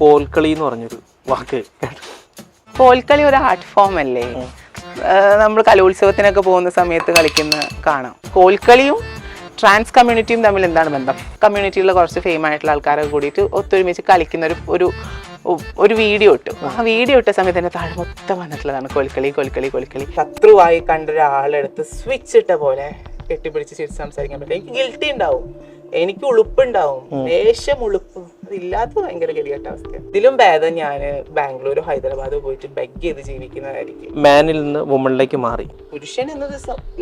കോൽക്കളി എന്ന് പറഞ്ഞൊരു വാക്ക്. കോൽക്കളി ഒരു ആർട്ട് ഫോം അല്ലേ? നമ്മൾ കലോത്സവത്തിനൊക്കെ പോകുന്ന സമയത്ത് കളിക്കുന്ന കാണാം. കോൽക്കളിയും ട്രാൻസ് കമ്മ്യൂണിറ്റിയും തമ്മിൽ എന്താണ് ബന്ധം? കമ്മ്യൂണിറ്റിയിലുള്ള കുറച്ച് ഫെയിം ആയിട്ടുള്ള ആൾക്കാരൊക്കെ കൂടിയിട്ട് ഒത്തൊരുമിച്ച് കളിക്കുന്ന ഒരു ഒരു ഒരു വീഡിയോ ഇട്ടു. ആ വീഡിയോ ഇട്ട സമയത്ത് തന്നെ താഴെ മൊത്തം വന്നിട്ടുള്ളതാണ് കോൽക്കളി കോൽക്കളി കോൽക്കളി. ശത്രുവായി കണ്ട ഒരാളെടുത്ത് സ്വിച്ച് ഇട്ട പോലെ കെട്ടിപ്പിടിച്ച് ചിരിച്ച് സംസാരിക്കാൻ പറ്റില്ല. എനിക്ക് ഗിൽറ്റി ഉണ്ടാവും. എനിക്ക് ഉളുപ്പുണ്ടാവും. ലേശം ഉളുപ്പ് അതില്ലാത്ത ഭയങ്കര ഗതികെട്ട അവസ്ഥ ഇതിലും ഭേദം ഞാൻ ബാംഗ്ലൂർ ഹൈദരാബാദ് പോയിട്ട് ബെഗ് ചെയ്ത് ജീവിക്കുന്നതായിരിക്കും. മാനിൽ നിന്ന് വുമണിലേക്ക് മാറി. പുരുഷൻ എന്നത്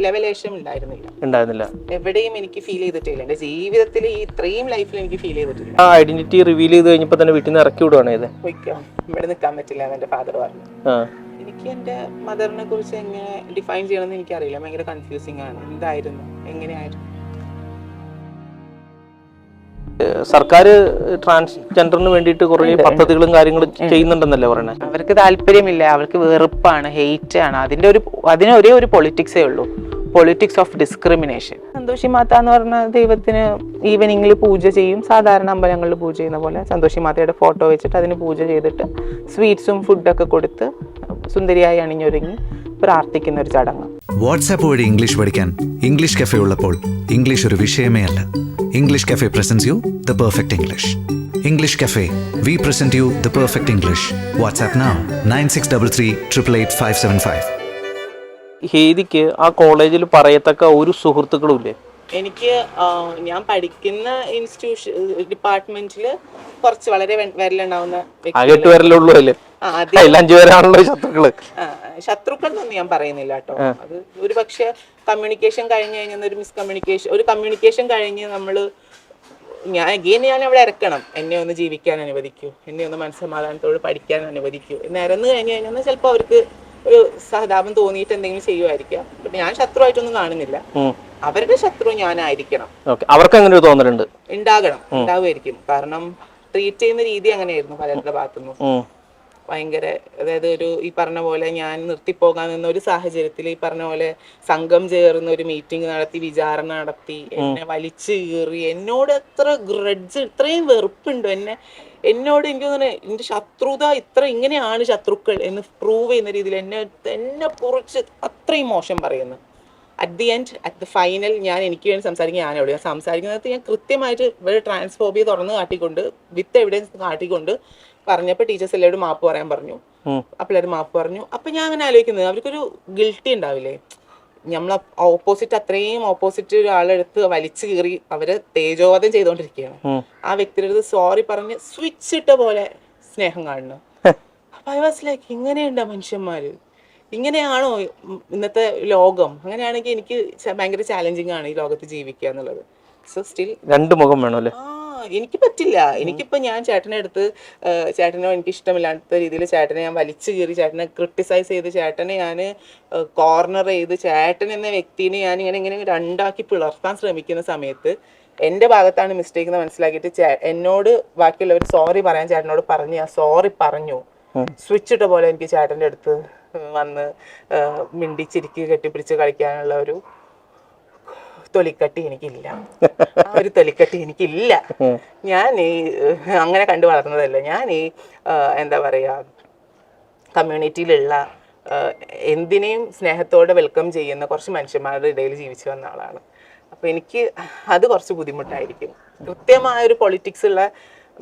ലെവലേശം ഉണ്ടായിരുന്നില്ല. ഉണ്ടായിരുന്നില്ല. എവിടെയും എനിക്ക് ഫീൽ ചെയ്തിട്ടില്ല. എന്റെ ജീവിതത്തിൽ ഈ ഇത്രയും ലൈഫിൽ എനിക്ക് ഫീൽ ചെയ്തിട്ടില്ല. ആ ഐഡന്റിറ്റി റിവീൽ ചെയ്ത് കഴിഞ്ഞപ്പോൾ തന്നെ വീട്ടിൽ നിന്ന് ഇറക്കി വിടുവാണ് ഇത്? ഇവിടെ നിൽക്കാൻ പറ്റില്ല എന്ന് എന്റെ ഫാദർ പറഞ്ഞു. എനിക്ക് എന്റെ മദറിനെ കുറിച്ച് എങ്ങനെ ഡിഫൈൻ ചെയ്യണമെന്ന് എനിക്കറിയില്ല. ഭയങ്കര കൺഫ്യൂസിങ് ആണ്. എന്തായിരുന്നു? എങ്ങനെയായിരുന്നു? സർക്കാർ ട്രാൻസ്ജെൻഡറിന് വേണ്ടിയിട്ട് കുറേ പദ്ധതികളും കാര്യങ്ങളും ചെയ്യുന്നുണ്ടെന്നല്ലേ പറയണേ? അവർക്ക് താല്പര്യമില്ല അവർക്ക് വെറുപ്പാണ് ഹെയ്റ്റ് ആണ് അതിന്റെ ഒരു അതിന് ഒരേ ഒരു പൊളിറ്റിക്സേ ഉള്ളൂ. Politics of discrimination Santoshi Mata എന്ന് പറഞ്ഞ ദൈവത്തിന് ഈവനിങ്ങിൽ പൂജ ചെയ്യും. സാധാരണ അമ്പലങ്ങളിൽ പൂജ ചെയ്യുന്ന പോലെ സന്തോഷി മാതയുടെ ഫോട്ടോ വെച്ചിട്ട് അതിന് പൂജ ചെയ്തിട്ട് സ്വീറ്റ്സും ഫുഡൊക്കെ കൊടുത്ത് സുന്ദരിയായി അണിഞ്ഞൊരുങ്ങി പ്രാർത്ഥിക്കുന്ന ഒരു ചടങ്ങ്. വാട്സാപ്പ് വഴി ഇംഗ്ലീഷ് പഠിക്കാൻ ഇംഗ്ലീഷ് കഫേ ഉള്ളപ്പോൾ ഇംഗ്ലീഷ് ഒരു വിഷയമേ അല്ല. English cafe presents you the perfect English English cafe we present you the perfect English WhatsApp nine six double three triple eight five seven five ഹേദിക്ക് ആ കോളേജിൽ പറയത്തക്ക ഒരു സുഹൃത്തുക്കളും ഇല്ലേ എനിക്ക് ഞാൻ പഠിക്കുന്ന ഇൻസ്റ്റിറ്റ്യൂഷൻ ഡിപ്പാർട്ട്മെന്റിൽ കുറച്ച് വളരെ വിരലുണ്ടാവുന്ന എട്ട് അല്ലേ അഞ്ചു പേരാണല്ലോ ശത്രുക്കൾ. ശത്രുക്കൾ എന്നൊന്നും ഞാൻ പറയുന്നില്ല കേട്ടോ. അത് ഒരു പക്ഷെ കമ്മ്യൂണിക്കേഷൻ കഴിഞ്ഞ് കഴിഞ്ഞാൽ ഒരു മിസ്കമ്മ്യൂണിക്കേഷൻ ഒരു കമ്മ്യൂണിക്കേഷൻ കഴിഞ്ഞ് നമ്മൾ ഞാൻ അഗെയിൻ ഞാൻ അവിടെ ഇറക്കണം. എന്നെ ഒന്ന് ജീവിക്കാൻ അനുവദിക്കൂ. എന്നെ ഒന്ന് മനസ്സമാധാനത്തോട് പഠിക്കാൻ അനുവദിക്കൂ. എന്ന് ഇറന്നു കഴിഞ്ഞ് കഴിഞ്ഞാൽ ചിലപ്പോൾ അവർക്ക് ഒരു സഹതാപം തോന്നിയിട്ട് എന്തെങ്കിലും ചെയ്യുമായിരിക്കാം But ഞാൻ ശത്രുവായിട്ടൊന്നും കാണുന്നില്ല. അവരുടെ ശത്രു ഞാനായിരിക്കണം. അവർക്ക് അങ്ങനെ ഒരു തോന്നലുണ്ട്? ഉണ്ടാകണം. ഉണ്ടാവുമായിരിക്കും. കാരണം ട്രീറ്റ് ചെയ്യുന്ന രീതി അങ്ങനെയായിരുന്നു പലരുടെ ഭാഗത്തുനിന്നും. ഭയങ്കര അതായത് ഒരു ഈ പറഞ്ഞ പോലെ ഞാൻ നിർത്തിപ്പോകാൻ നിന്ന ഒരു സാഹചര്യത്തിൽ ഈ പറഞ്ഞ പോലെ സംഘം ചേർന്ന് ഒരു മീറ്റിംഗ് നടത്തി വിചാരണ നടത്തി എന്നെ വലിച്ചു കീറി എന്നോട് എത്ര ഗ്രഡ്സ് ഇത്രയും വെറുപ്പുണ്ടോ? എന്നെ എന്നോട് എനിക്ക് തോന്നുന്നത് എന്റെ ശത്രുത ഇത്ര ഇങ്ങനെയാണ് ശത്രുക്കൾ എന്ന് പ്രൂവ് ചെയ്യുന്ന രീതിയിൽ എന്നെ എന്നെ കുറിച്ച് അത്രയും മോശം പറയുന്നു. At the end at the final ഞാൻ എനിക്ക് വേണ്ടി സംസാരിക്കാൻ ഞാൻ എവിടെ സംസാരിക്കുന്നത്. ഞാൻ കൃത്യമായിട്ട് ഇവിടെ ട്രാൻസ്ഫോബിയ തുറന്ന് കാട്ടിക്കൊണ്ട് വിത്ത് എവിഡൻസ് കാട്ടിക്കൊണ്ട് പറഞ്ഞപ്പോൾ ടീച്ചേഴ്സ് എല്ലാവരും മാപ്പ് പറയാൻ പറഞ്ഞു. അപ്പോൾ എല്ലാവരും മാപ്പ് പറഞ്ഞു. അപ്പം ഞാൻ അങ്ങനെ ആലോചിക്കുന്നത് അവർക്കൊരു ഗിൽട്ടി ഉണ്ടാവില്ലേ? നമ്മൾ ഓപ്പോസിറ്റ് അത്രയും ഓപ്പോസിറ്റ് ഒരാളെടുത്ത് വലിച്ചു കീറി അവരെ തേജോവധം ചെയ്തുകൊണ്ടിരിക്കുകയാണ് ആ വ്യക്തിയുടെ അടുത്ത് സോറി പറഞ്ഞ് സ്വിച്ച് ഇട്ട പോലെ സ്നേഹം കാണുന്നു. അപ്പൊ ഐ വാസ് ലൈക്ക് ഇങ്ങനെയുണ്ടോ മനുഷ്യന്മാര്? ഇങ്ങനെയാണോ ഇന്നത്തെ ലോകം? അങ്ങനെയാണെങ്കിൽ എനിക്ക് ഭയങ്കര ചാലഞ്ചിങ് ആണ് ഈ ലോകത്ത് ജീവിക്കുക എന്നുള്ളത്. സോ സ്റ്റിൽ രണ്ട് മുഖം വേണമല്ലേ? ആ എനിക്ക് പറ്റില്ല. എനിക്കിപ്പോ ഞാൻ ചേട്ടനെ അടുത്ത് ചേട്ടനെ എനിക്ക് ഇഷ്ടമില്ലാത്ത രീതിയിൽ ചേട്ടനെ ഞാൻ വലിച്ചു കീറി ചേട്ടനെ ക്രിട്ടിസൈസ് ചെയ്ത് ചേട്ടനെ ഞാൻ കോർണർ ചെയ്ത് ചേട്ടൻ എന്ന വ്യക്തിനെ ഞാൻ ഇങ്ങനെ ഇങ്ങനെ രണ്ടാക്കി പിളർത്താൻ ശ്രമിക്കുന്ന സമയത്ത് എന്റെ ഭാഗത്താണ് മിസ്റ്റേക്ക് എന്ന് മനസ്സിലാക്കിയിട്ട് ചേ- എന്നോട് ബാക്കിയുള്ളവർ സോറി പറയാൻ ചേട്ടനോട് പറഞ്ഞു ഞാൻ സോറി പറഞ്ഞു. സ്വിച്ച് ഇട്ട പോലെ എനിക്ക് ചേട്ടന്റെ അടുത്ത് വന്ന് മിണ്ടി മിണ്ടിച്ചിരിക്ക് കെട്ടിപ്പിടിച്ച് കളിക്കാനുള്ള ഒരു തൊലിക്കട്ടി എനിക്കില്ല. ആ ഒരു തൊലിക്കട്ടി എനിക്കില്ല. ഞാൻ ഈ അങ്ങനെ കണ്ടു വളർന്നതല്ല. ഞാൻ ഈ എന്താ പറയാ കമ്മ്യൂണിറ്റിയിലുള്ള എന്തിനേയും സ്നേഹത്തോടെ വെൽക്കം ചെയ്യുന്ന കുറച്ച് മനുഷ്യന്മാരുടെ ഇടയിൽ ജീവിച്ചു വന്ന ആളാണ്. അപ്പോൾ എനിക്ക് അത് കുറച്ച് ബുദ്ധിമുട്ടായിരിക്കും. കൃത്യമായ ഒരു പൊളിറ്റിക്സ് ഉള്ള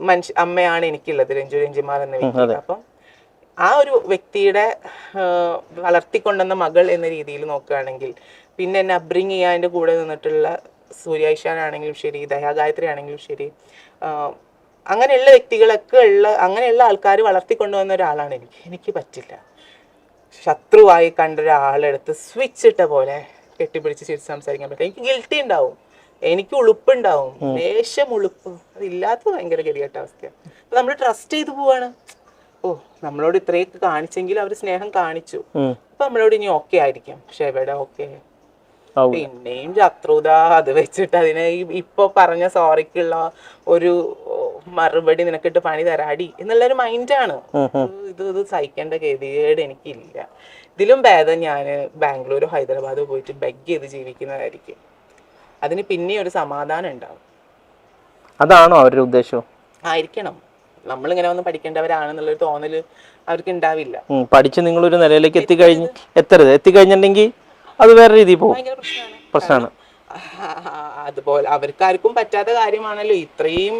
മനുഷ്യ അമ്മയാണ് എനിക്കുള്ളത് രഞ്ജു രഞ്ജിമാർ എന്ന വ്യക്തി. അപ്പം ആ ഒരു വ്യക്തിയുടെ വളർത്തിക്കൊണ്ടുവന്ന മകൾ എന്ന രീതിയിൽ നോക്കുകയാണെങ്കിൽ പിന്നെ എന്നെ അബ്രിങ് ചെയ്യാൻ എന്റെ കൂടെ നിന്നിട്ടുള്ള ആണെങ്കിലും ശരി ദയാഗായത്രി ആണെങ്കിലും ശരി അങ്ങനെയുള്ള വ്യക്തികളൊക്കെ ഉള്ള അങ്ങനെയുള്ള ആൾക്കാർ വളർത്തിക്കൊണ്ടുവന്ന ഒരാളാണ് എനിക്ക്. എനിക്ക് പറ്റില്ല. ശത്രുവായി കണ്ട ഒരാളെടുത്ത് സ്വിച്ച് ഇട്ട പോലെ കെട്ടിപ്പിടിച്ച് ചിരിച്ച് സംസാരിക്കാൻ പറ്റില്ല. എനിക്ക് ഗിൽറ്റി ഉണ്ടാവും. എനിക്ക് ഉളുപ്പുണ്ടാവും. ദേഷ്യം ഉളുപ്പ് അതില്ലാത്ത ഭയങ്കര ഗതികെട്ട അവസ്ഥയാണ് അപ്പൊ നമ്മൾ ട്രസ്റ്റ് ചെയ്തു പോവാണ്. ഓ നമ്മളോട് ഇത്രയൊക്കെ കാണിച്ചെങ്കിൽ അവർ സ്നേഹം കാണിച്ചു. അപ്പൊ നമ്മളോട് ഇനി ഓക്കെ ആയിരിക്കും. പക്ഷെ എവിടെ ഓക്കെ. പിന്നെയും ശത്രുത അത് വെച്ചിട്ട് അതിനെ ഇപ്പൊ പറഞ്ഞ സോറിക്കുള്ള ഒരു മറുപടി നിനക്കിട്ട് പണി തരാടി എന്നുള്ള ഒരു മൈൻഡാണ് ഇത് ഇത് സഹിക്കേണ്ട ഗതികേട് എനിക്കില്ല. ഇതിലും ഭേദം ഞാൻ ബാംഗ്ലൂരോ ഹൈദരാബാദോ പോയിട്ട് ബെഗ് ചെയ്ത് ജീവിക്കുന്നതായിരിക്കും. അതിന് പിന്നെ ഒരു സമാധാനം ഉണ്ടാവും. അതാണോ അവരുടെ ഉദ്ദേശം? ആയിരിക്കണം. നമ്മളിങ്ങനെ വന്ന് പഠിക്കേണ്ടവരാണെന്നുള്ളൊരു തോന്നൽ അവർക്ക് ഉണ്ടാവില്ല. പഠിച്ച് നിങ്ങളൊരു നിലയിലേക്ക് എത്തിക്കഴിഞ്ഞ് എത്തരുത്. എത്തിക്കഴിഞ്ഞിട്ടുണ്ടെങ്കിൽ അത് വേറെ രീതിയിൽ പോകും. പ്രശ്നമാണ്. അതുപോലെ അവർക്കാർക്കും പറ്റാത്ത കാര്യമാണല്ലോ ഇത്രയും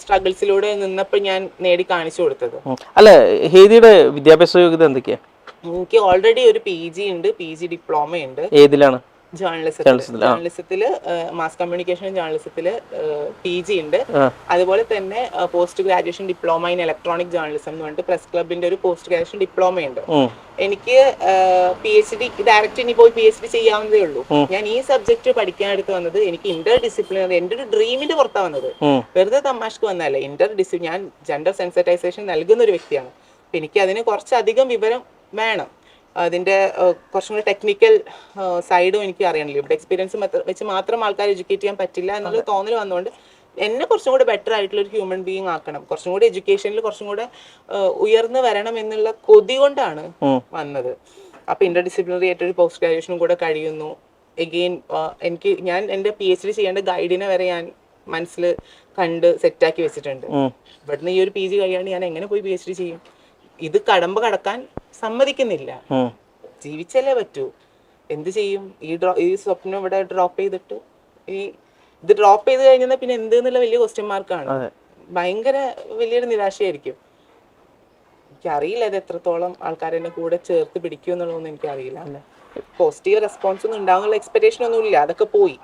സ്ട്രഗിൾസിലൂടെ നിന്നപ്പോൾ ഞാൻ നേടി കാണിച്ചു കൊടുത്തത്. അല്ല ഹേദിയുടെ വിദ്യാഭ്യാസ യോഗ്യത എന്തൊക്കെയാ? എനിക്ക് ഓൾറെഡി ഒരു പി ജി ഉണ്ട് പി ജി ഡിപ്ലോമ ഉണ്ട്. ഏതിലാണ്? ജേർണലിസത്തിൽ മാസ് കമ്മ്യൂണിക്കേഷൻ ജേർണലിസത്തിൽ പി ജി ഉണ്ട്. അതുപോലെ തന്നെ post graduation diploma in electronic journalism എന്ന് പറഞ്ഞിട്ട് പ്രസ് ക്ലബിന്റെ ഒരു പോസ്റ്റ് ഗ്രാജുവേഷൻ ഡിപ്ലോമ ഉണ്ട്. എനിക്ക് പി എച്ച് ഡി ഡയറക്റ്റ് ഇനി പോയി പി എച്ച് ഡി ചെയ്യാവുന്നതേ ഉള്ളൂ. ഞാൻ ഈ സബ്ജക്ട് പഠിക്കാൻ എടുത്ത് വന്നത് എനിക്ക് ഇന്റർ ഡിസിപ്ലിൻ എന്റെ ഒരു ഡ്രീമിന്റെ പുറത്താണ് വന്നത്. വെറുതെ തമാശക്ക് വന്നതല്ല. ഇന്റർ ഡിസിപ്ലിൻ ഞാൻ ജെൻഡർ സെൻസിറ്റൈസേഷൻ നൽകുന്ന ഒരു വ്യക്തിയാണ്. അപ്പൊ എനിക്ക് അതിന് കുറച്ചധികം വിവരം വേണം. അതിന്റെ ഏഹ്, കുറച്ചും കൂടി ടെക്നിക്കൽ സൈഡും എനിക്ക് അറിയണല്ലോ. ഇവിടെ എക്സ്പീരിയൻസ് വെച്ച് മാത്രം ആൾക്കാർ എഡ്യൂക്കേറ്റ് ചെയ്യാൻ പറ്റില്ല എന്നുള്ള തോന്നൽ വന്നുകൊണ്ട് എന്നെ കുറച്ചും കൂടെ ബെറ്റർ ആയിട്ടുള്ള ഒരു ഹ്യൂമൻ ബീങ് ആക്കണം. കുറച്ചും കൂടി എഡ്യൂക്കേഷനിൽ കുറച്ചും കൂടെ ഉയർന്നു വരണം എന്നുള്ള കൊതി കൊണ്ടാണ് വന്നത്. അപ്പൊ ഇന്റർ ഡിസിപ്ലിനറി ആയിട്ട് ഒരു പോസ്റ്റ് ഗ്രാജുവേഷനും കൂടെ കഴിയുന്നു. എഗെയിൻ എനിക്ക് ഞാൻ എന്റെ പി എച്ച് ഡി ചെയ്യേണ്ട ഗൈഡിനെ വരെ ഞാൻ മനസ്സിൽ കണ്ട് സെറ്റാക്കി വെച്ചിട്ടുണ്ട്. ഇവിടുന്ന് ഈ ഒരു പി ജി കഴിയാണ്ട് ഞാൻ എങ്ങനെ പോയി പി എച്ച് ഡി ചെയ്യും? ഇത് കടമ്പ കടക്കാൻ സമ്മതിക്കുന്നില്ല. ജീവിച്ചല്ലേ പറ്റൂ. എന്ത് ചെയ്യും? ഈ ഡ്രോ ഈ സ്വപ്നം ഇവിടെ ഡ്രോപ്പ് ചെയ്തിട്ട് ഈ ഇത് ഡ്രോപ്പ് ചെയ്ത് കഴിഞ്ഞാൽ പിന്നെ എന്ത് എന്നുള്ള വലിയ ക്വസ്റ്റ്യൻ മാർക്കാണ് ഭയങ്കര വലിയൊരു നിരാശയായിരിക്കും. എനിക്കറിയില്ല ഇത് എത്രത്തോളം ആൾക്കാർ എന്നെ കൂടെ ചേർത്ത് പിടിക്കും എന്നുള്ളതൊന്നും എനിക്കറിയില്ല. പോസിറ്റീവ് റെസ്പോൺസ് ഒന്നും ഉണ്ടാവാനുള്ള എക്സ്പെക്ടേഷൻ ഒന്നും ഇല്ല അതൊക്കെ പോയി.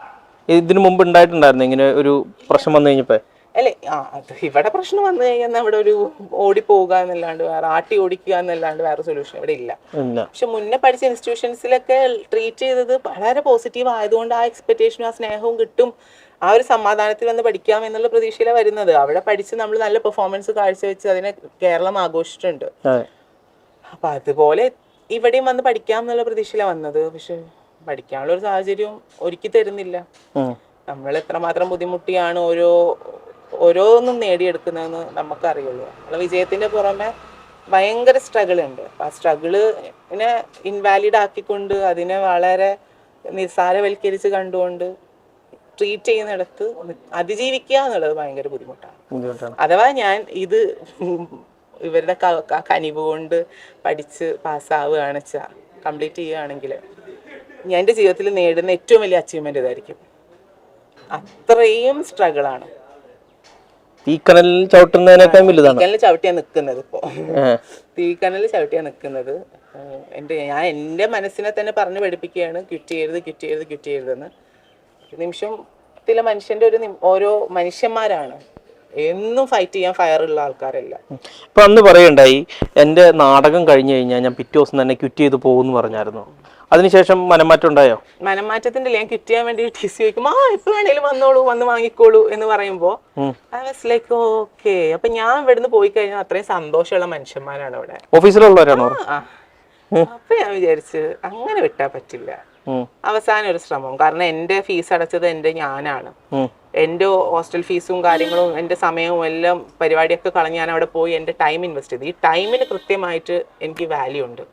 ഇതിനു മുമ്പ് ഉണ്ടായിട്ടുണ്ടായിരുന്നു. ഇങ്ങനെ ഒരു പ്രശ്നം വന്നു കഴിഞ്ഞപ്പോ. അല്ലെ? ആ അത് ഇവിടെ പ്രശ്നം വന്നു കഴിഞ്ഞാൽ അവിടെ ഒരു ഓടിപ്പോവുക എന്നല്ലാണ്ട് വേറെ ആട്ടി ഓടിക്കുക എന്നല്ലാണ്ട് വേറെ സൊല്യൂഷൻ ഇവിടെ ഇല്ല. പക്ഷെ മുന്നേ പഠിച്ച ഇൻസ്റ്റിറ്റ്യൂഷൻസിലൊക്കെ ട്രീറ്റ് ചെയ്തത് വളരെ പോസിറ്റീവ് ആയതുകൊണ്ട് ആ എക്സ്പെക്ടേഷനും ആ സ്നേഹവും കിട്ടും. ആ ഒരു സമാധാനത്തിൽ വന്ന് പഠിക്കാം എന്നുള്ള പ്രതീക്ഷയിലാണ് വരുന്നത്. അവിടെ പഠിച്ച് നമ്മൾ നല്ല പെർഫോമൻസ് കാഴ്ചവെച്ച് അതിനെ കേരളം ആഘോഷിച്ചിട്ടുണ്ട്. അപ്പൊ അതുപോലെ ഇവിടെയും വന്ന് പഠിക്കാം എന്നുള്ള പ്രതീക്ഷയിലാണ് വന്നത്. പക്ഷെ പഠിക്കാനുള്ള ഒരു സാഹചര്യം ഒരുക്കി തരുന്നില്ല. നമ്മൾ എത്രമാത്രം ബുദ്ധിമുട്ടിയാണ് ഓരോ ഓരോന്നും നേടിയെടുക്കുന്നതെന്ന് നമുക്കറിയുള്ളൂ. നമ്മളെ വിജയത്തിന്റെ പുറമെ ഭയങ്കര സ്ട്രഗിൾ ഉണ്ട്. ആ സ്ട്രഗിളിനെ ഇൻവാലിഡ് ആക്കിക്കൊണ്ട് അതിനെ വളരെ നിസ്സാരവൽക്കരിച്ച് കണ്ടുകൊണ്ട് ട്രീറ്റ് ചെയ്യുന്നിടത്ത് അതിജീവിക്കുക എന്നുള്ളത് ഭയങ്കര ബുദ്ധിമുട്ടാണ്. അഥവാ ഞാൻ ഇത് ഇവരുടെ കനിവ് കൊണ്ട് പഠിച്ച് പാസ്സാവുകയാണ് വെച്ചാൽ കംപ്ലീറ്റ് ചെയ്യുകയാണെങ്കിൽ ഞാൻ എന്റെ ജീവിതത്തിൽ നേടുന്ന ഏറ്റവും വലിയ അച്ചീവ്മെന്റ് ഇതായിരിക്കും. അത്രയും സ്ട്രഗിളാണ് തീക്കനലിൽ ചവിട്ടുന്നതിനേക്കാൾ വലുതാണ്. തീക്കനൽ ചവിട്ടിയാ നിൽക്കുന്നത് ഇപ്പൊ. ഏ. തീക്കനൽ ചവിട്ടിയാ നിൽക്കുന്നത് എന്റെ ഞാൻ എന്റെ മനസ്സിനെ തന്നെ പറഞ്ഞു പഠിപ്പിക്കുകയാണ്. ക്വിറ്റ് ചെയ്യരുത് ക്വിറ്റ് ചെയ്യരുത് ക്വിറ്റ് ചെയ്യരുതെന്ന് ഒരു നിമിഷത്തിലെ മനുഷ്യന്റെ ഒരു ഓരോ മനുഷ്യന്മാരാണ്. എന്നും ഫൈറ്റ് ചെയ്യാൻ ഫയറുള്ള ആൾക്കാരല്ല. ഇപ്പൊ അന്ന് പറയണ്ടായി എന്റെ നാടകം കഴിഞ്ഞു കഴിഞ്ഞാൽ ഞാൻ പിറ്റേ ദിവസം തന്നെ ക്വിറ്റ് ചെയ്ത് പോകുമെന്ന് പറഞ്ഞായിരുന്നു. അതിനുശേഷം മനംമാറ്റം ഉണ്ടായോ? മനംമാറ്റത്തിന്റെ ഞാൻ കിട്ടിയാൻ ചെയ്യാൻ വേണ്ടി ടി സി ചോദിക്കും ആ എപ്പോ വേണേലും വന്നോളൂ വന്ന് വാങ്ങിക്കോളൂ എന്ന് പറയുമ്പോ ഐ വാസ് ലൈക്ക് ഓക്കെ അപ്പൊ ഞാൻ ഇവിടുന്ന് പോയി കഴിഞ്ഞാൽ അത്രയും സന്തോഷമുള്ള മനുഷ്യന്മാരാണ് അവിടെ. ഓഫീസിലുള്ളവരാണോ അപ്പൊ ഞാൻ വിചാരിച്ച് അങ്ങനെ വിട്ടാ പറ്റില്ല. അവസാന ഒരു ശ്രമം. കാരണം എന്റെ ഫീസ് അടച്ചത് എന്റെ ഞാനാണ്. എന്റെ ഹോസ്റ്റൽ ഫീസും കാര്യങ്ങളും എന്റെ സമയവും എല്ലാം പരിപാടിയൊക്കെ കളഞ്ഞ് ഞാൻ അവിടെ പോയി എന്റെ ടൈം ഇൻവെസ്റ്റ് ചെയ്തു. ഈ ടൈമിന് കൃത്യമായിട്ട് എനിക്ക് വാല്യൂ ഉണ്ട്.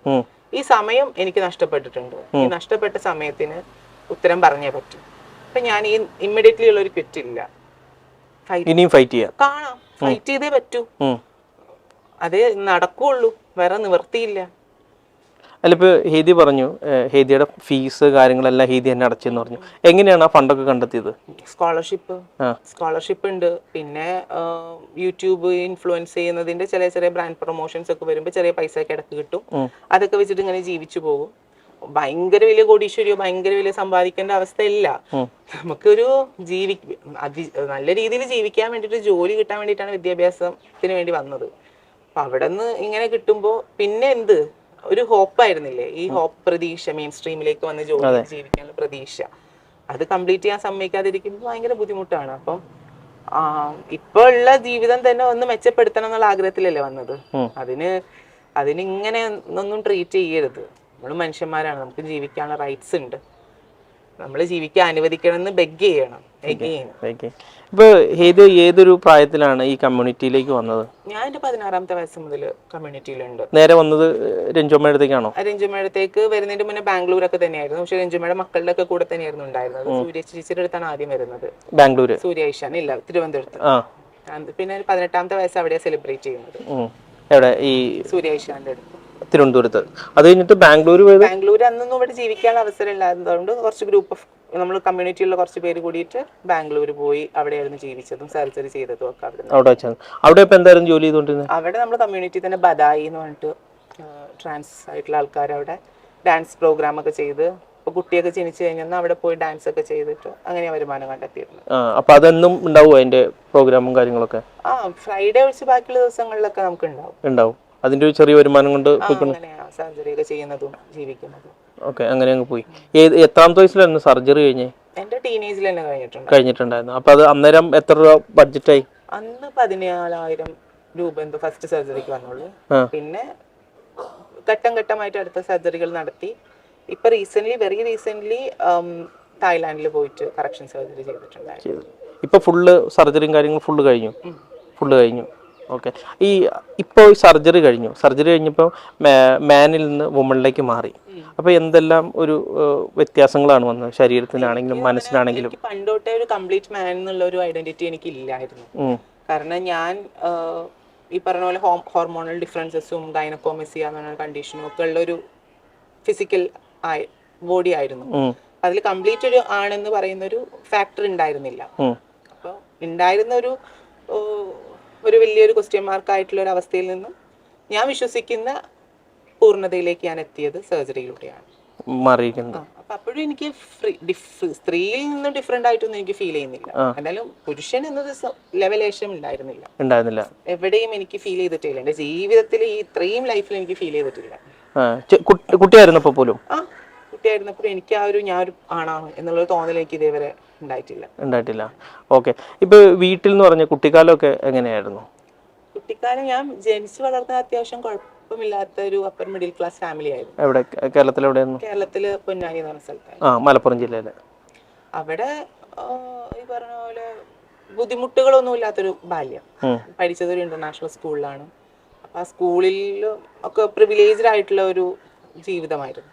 ഈ സമയം എനിക്ക് നഷ്ടപ്പെട്ടിട്ടുണ്ട്. ഈ നഷ്ടപ്പെട്ട സമയത്തിന് ഉത്തരം പറഞ്ഞേ പറ്റൂ. അപ്പൊ ഞാൻ ഈ ഇമ്മീഡിയറ്റ്ലി ഉള്ള ഒരു ക്വിറ്റ് ഇല്ല ഇനിയും ഫൈറ്റ് ചെയ്യാം. കാണാം. ഫൈറ്റ് ചെയ്തേ പറ്റൂ. അതേ നടക്കുള്ളൂ. വേറെ നിവർത്തിയില്ല അല്ല ഇപ്പോൾ ഹേദി പറഞ്ഞു ഹേദിയുടെ ഫീസ് കാര്യങ്ങളെല്ലാം ഹേദി തന്നെ അടച്ചെന്ന് പറഞ്ഞു. എങ്ങനെയാണ് ആ ഫണ്ടൊക്കെ കണ്ടെത്തിയത്? സ്കോളർഷിപ്പ് സ്കോളർഷിപ്പ് ഉണ്ട്. പിന്നെ യൂട്യൂബ് ഇൻഫ്ലുവൻസ് ചെയ്യുന്നതിന്റെ ചെറിയ ചെറിയ ബ്രാൻഡ് പ്രൊമോഷൻസ് ഒക്കെ വരുമ്പോൾ ചെറിയ പൈസ ഒക്കെ ഇടയ്ക്ക് കിട്ടും അതൊക്കെ വെച്ചിട്ട് ഇങ്ങനെ ജീവിച്ചു പോകും. ഭയങ്കര വലിയ കോടീശ്വരിയോ ഭയങ്കര വലിയ സമ്പാദിക്കേണ്ട അവസ്ഥയില്ല. നമുക്കൊരു ജീവി അതി നല്ല രീതിയിൽ ജീവിക്കാൻ വേണ്ടിയിട്ട് ജോലി കിട്ടാൻ വേണ്ടിയിട്ടാണ് വിദ്യാഭ്യാസത്തിന് വേണ്ടി വന്നത്. അപ്പൊ അവിടെ നിന്ന് ഇങ്ങനെ കിട്ടുമ്പോൾ പിന്നെ എന്ത്? ഒരു ഹോപ്പ് ആയിരുന്നില്ലേ? ഈ ഹോപ്പ് പ്രതീക്ഷ മെയിൻ സ്ട്രീമിലേക്ക് വന്ന് ജോലി ജീവിക്കാനുള്ള പ്രതീക്ഷ. അത് കംപ്ലീറ്റ് ചെയ്യാൻ സമ്മതിക്കാതിരിക്കുമ്പോൾ ഭയങ്കര ബുദ്ധിമുട്ടാണ്. അപ്പം ഇപ്പൊ ഉള്ള ജീവിതം തന്നെ ഒന്ന് മെച്ചപ്പെടുത്തണം എന്നുള്ള ആഗ്രഹത്തിലല്ലേ വന്നത്? അതിന് അതിനിങ്ങനെ ഒന്നും ട്രീറ്റ് ചെയ്യരുത്. നമ്മൾ മനുഷ്യന്മാരാണ്. നമുക്ക് ജീവിക്കാനുള്ള റൈറ്റ്സ് ഉണ്ട്. നമ്മൾ ജീവിക്കാൻ അനുവദിക്കണം എന്ന് ബെഗ് ചെയ്യണം. ഓക്കെ ഇപ്പോൾ ഹേദി ഏതൊരു പ്രായത്തിലാണ് ഈ കമ്മ്യൂണിറ്റിയിലേക്ക് വന്നത്? ഞാൻ എന്റെ പതിനാറാമത്തെ വയസ്സ് മുതൽ കമ്മ്യൂണിറ്റിയിലുണ്ട് നേരെ വന്നത് രഞ്ജോമ്മ അടുത്തേക്കാണോ? രഞ്ജുമേടത്തേക്ക് വരുന്നതിന് മുന്നേ ബാംഗ്ലൂരൊക്കെ തന്നെയായിരുന്നു. പക്ഷെ രഞ്ജുമ്മയുടെ മക്കളുടെ ഒക്കെ കൂടെ തന്നെയായിരുന്നു ഉണ്ടായിരുന്നത്. സൂര്യ ചേച്ചിയുടെ അടുത്താണ് ആദ്യം വരുന്നത്. ബാംഗ്ലൂർ സൂര്യ ഐഷാൻ ഇല്ല തിരുവനന്തപുരത്ത്. ആ. പിന്നെ ഒരു പതിനെട്ടാമത്തെ വയസ്സ് അവിടെ സെലിബ്രേറ്റ് ചെയ്യുന്നത്. ഉം. എവിടെ? ഈ സൂര്യ ഐഷാന്റെ അടുത്ത്. തിരുവനന്തപുരത്ത്. അത് കഴിഞ്ഞിട്ട് ബാംഗ്ലൂർ പോയത്? ബാംഗ്ലൂർ അന്നൊന്നും ഇവിടെ ജീവിക്കാൻ അവസരം ഇല്ലാത്തതുകൊണ്ട് കുറച്ച് ഗ്രൂപ്പ് ഓഫ് നമ്മൾ കമ്മ്യൂണിറ്റിയിലുള്ള കുറച്ച് പേര് കൂടിയിട്ട് ബാംഗ്ലൂർ പോയി അവിടെയായിരുന്നു ജീവിച്ചതും സർജറി ചെയ്തതും ഒക്കെ അവിടെ അവിടെ വെച്ചാണ്. അവിടെ ഇപ്പൊ എന്തായിരുന്നു ജോലി ചെയ്തുകൊണ്ടിരുന്നത് അവിടെ നമ്മൾ കമ്മ്യൂണിറ്റി തന്നെ ബദായി എന്ന് പറഞ്ഞിട്ട് ട്രാൻസ് ആയിട്ടുള്ള ആൾക്കാർ അവിടെ ഡാൻസ് പ്രോഗ്രാം ഒക്കെ ചെയ്ത് ഇപ്പോൾ കുട്ടിയൊക്കെ ജനിച്ചു കഴിഞ്ഞാൽ അവിടെ പോയി ഡാൻസ് ഒക്കെ ചെയ്തിട്ട് അങ്ങനെ വരുമാനം കണ്ടെത്തിയിരുന്നു. ആ അപ്പൊ അതെന്നും ഉണ്ടാവും അതിന്റെ പ്രോഗ്രാമും കാര്യങ്ങളൊക്കെ? ആ ഫ്രൈഡേ ഒഴിച്ച് ബാക്കിയുള്ള ദിവസങ്ങളിലൊക്കെ നമുക്ക് ഉണ്ടാവും ഉണ്ടാവും. അതിന്റെ ഒരു ചെറിയ വരുമാനം കൊണ്ട് സർജറി ഒക്കെ ചെയ്യുന്നതും ജീവിക്കുന്നതും. ഓക്കെ അങ്ങനെ അങ്ങ് പോയി. ഏത് എത്രാമത്തെ വയസ്സിലായിരുന്നു സർജറി കഴിഞ്ഞേ? എന്റെ ടീനേജിൽ തന്നെ കഴിഞ്ഞിട്ടുണ്ട്. കഴിഞ്ഞിട്ടുണ്ടായിരുന്നു. അപ്പൊ അത് അന്നേരം എത്ര രൂപ ബഡ്ജറ്റായി? അന്ന് പതിനാലായിരം രൂപ എന്തോ ഫസ്റ്റ് സർജറിക്ക് വന്നുള്ളൂ. പിന്നെ ഘട്ടം ഘട്ടമായിട്ട് അടുത്ത സർജറികൾ നടത്തി. ഇപ്പൊ റീസെന്റ് വെറി റീസെന്റ് തായ്ലാന്റിൽ പോയിട്ട് കറക്ഷൻ സർജറി ചെയ്തിട്ടുണ്ടായിരുന്നു. ഇപ്പൊ ഫുള്ള് സർജറിയും കാര്യങ്ങളും ഫുള്ള് കഴിഞ്ഞു? ഫുള്ള് കഴിഞ്ഞു. ഓക്കെ. ഈ ഇപ്പോൾ സർജറി കഴിഞ്ഞു. സർജറി കഴിഞ്ഞപ്പോൾ മാനിൽ നിന്ന് വുമണിലേക്ക് മാറി. അപ്പോൾ എന്തെല്ലാം ഒരു വ്യത്യാസങ്ങളാണ് വന്നത്? ശരീരത്തിനാണെങ്കിലും മനസ്സിനാണെങ്കിലും? പണ്ടോട്ടേ ഒരു കംപ്ലീറ്റ് മാൻ എന്നുള്ള ഒരു ഐഡന്റിറ്റി എനിക്ക് ഇല്ലായിരുന്നു. കാരണം ഞാൻ ഈ പറഞ്ഞ പോലെ ഹോം ഹോർമോണൽ ഡിഫറൻസസും ഗൈനക്കോമസിയ എന്ന് പറഞ്ഞ കണ്ടീഷനും ഒക്കെ ഉള്ള ഒരു ഫിസിക്കൽ ആയി ബോഡി ആയിരുന്നു. അതിൽ കംപ്ലീറ്റ് ഒരു ആണെന്ന് പറയുന്ന ഒരു ഫാക്ടർ ഉണ്ടായിരുന്നില്ല. അപ്പൊ അപ്പോൾ ഉണ്ടായിരുന്ന ഒരു ഒരു വലിയൊരു ക്വസ്റ്റ്യൻ മാർക്ക് ആയിട്ടുള്ള ഒരു അവസ്ഥയിൽ നിന്നും ഞാൻ വിശ്വസിക്കുന്ന പൂർണതയിലേക്ക് ഞാൻ എത്തിയത് സർജറിയിലൂടെയാണ് മാറിയിരിക്കുന്നത്. അപ്പൊ അപ്പോഴും എനിക്ക് സ്ത്രീയിൽ നിന്നും ഡിഫറെന്റ് ആയിട്ടൊന്നും എനിക്ക് ഫീൽ ചെയ്യുന്നില്ല. എന്തായാലും പുരുഷൻ എന്നത് ലെവലേഷം ഉണ്ടായിരുന്നില്ല. ഉണ്ടായിരുന്നില്ല. എവിടെയും എനിക്ക് ഫീൽ ചെയ്തിട്ടില്ല. എന്റെ ജീവിതത്തിൽ ഈ ഇത്രയും ലൈഫിൽ എനിക്ക് ഫീൽ ചെയ്തിട്ടില്ല. ആ ചെ- കുട്ടി- കുട്ടിയായിരുന്നപ്പോൾ പോലും? ആ കുട്ടിയായിരുന്നപ്പോഴും എനിക്ക് ആ ഒരു ഞാൻ ഒരു ആണാണ് എന്നുള്ള തോന്നൽ എനിക്ക് ഇതേവരെ ഉണ്ടായിട്ടില്ല. ഉണ്ടായിട്ടില്ല. ഓക്കെ. ഇപ്പൊ വീട്ടിൽ എന്ന് പറഞ്ഞ കുട്ടിക്കാലമൊക്കെ എങ്ങനെയായിരുന്നു? കുട്ടിക്കാലം ഞാൻ ജനിച്ചു വളർന്ന അത്യാവശ്യം കുഴപ്പമില്ലാത്ത ഒരു അപ്പർ മിഡിൽ ക്ലാസ് ഫാമിലി ആയിരുന്നു. എവിടെ? കേരളത്തിൽ എവിടെയായിരുന്നു? കേരളത്തിൽ പൊന്നാനി എന്ന് പറഞ്ഞ സ്ഥലത്താണ് ആ മലപ്പുറം ജില്ലയിലെ. അവിടെ ആ, ഈ പറഞ്ഞ പോലെ ബുദ്ധിമുട്ടുകളൊന്നും ഇല്ലാത്തൊരു ബാല്യം. പഠിച്ചത് ഒരു ഇന്റർനാഷണൽ സ്കൂളിലാണ് അപ്പൊ ആ സ്കൂളിൽ ഒക്കെ പ്രിവിലേജ്ഡ് ആയിട്ടുള്ള ഒരു ജീവിതമായിരുന്നു.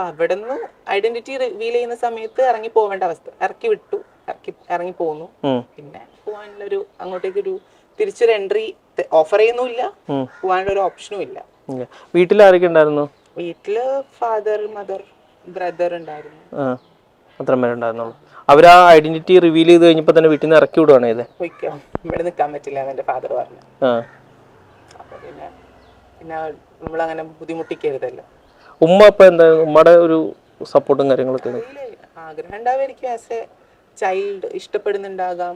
അപ്പം അവിടുന്ന് ഐഡന്റിറ്റി റിവീൽ ചെയ്യുന്ന സമയത്ത് ഇറങ്ങി പോവേണ്ട അവസ്ഥ. ഇറക്കി വിട്ടു. ഇറക്കി ഇറങ്ങി പോന്നു. പിന്നെ പിന്നെ പോകാനുള്ളൊരു അങ്ങോട്ടേക്കൊരു തിരിച്ചൊരു എൻട്രി ഓഫർ ചെയ്യുന്നുമില്ല. പോകാനുള്ള ഒരു ഓപ്ഷനും ഇല്ല. വീട്ടിൽ ആരൊക്കെ ഉണ്ടായിരുന്നു? വീട്ടിൽ ഫാദർ മദർ ബ്രദർ ഉണ്ടായിരുന്നു. അത്ര പേരുണ്ടായിരുന്നുള്ളൂ. അവർ ആ ഐഡന്റിറ്റി റിവീൽ ചെയ്ത് കഴിഞ്ഞപ്പോൾ തന്നെ വീട്ടിൽ നിന്ന് ഇറക്കി വിടുവാണ് ഇത് ഇവിടെ നിൽക്കാൻ പറ്റില്ല എന്റെ ഫാദർ പറഞ്ഞു. പിന്നെ പിന്നെ നമ്മളങ്ങനെ ബുദ്ധിമുട്ടിക്കരുതല്ലോ. ഉമ്മ ഇപ്പൊ എന്താ ഉമ്മയുടെ ഒരു സപ്പോർട്ടും കാര്യങ്ങളൊക്കെ ആഗ്രഹം ഉണ്ടാവുമായിരിക്കും ആസ് എ ചൈൽഡ് ഇഷ്ടപ്പെടുന്നുണ്ടാകാം.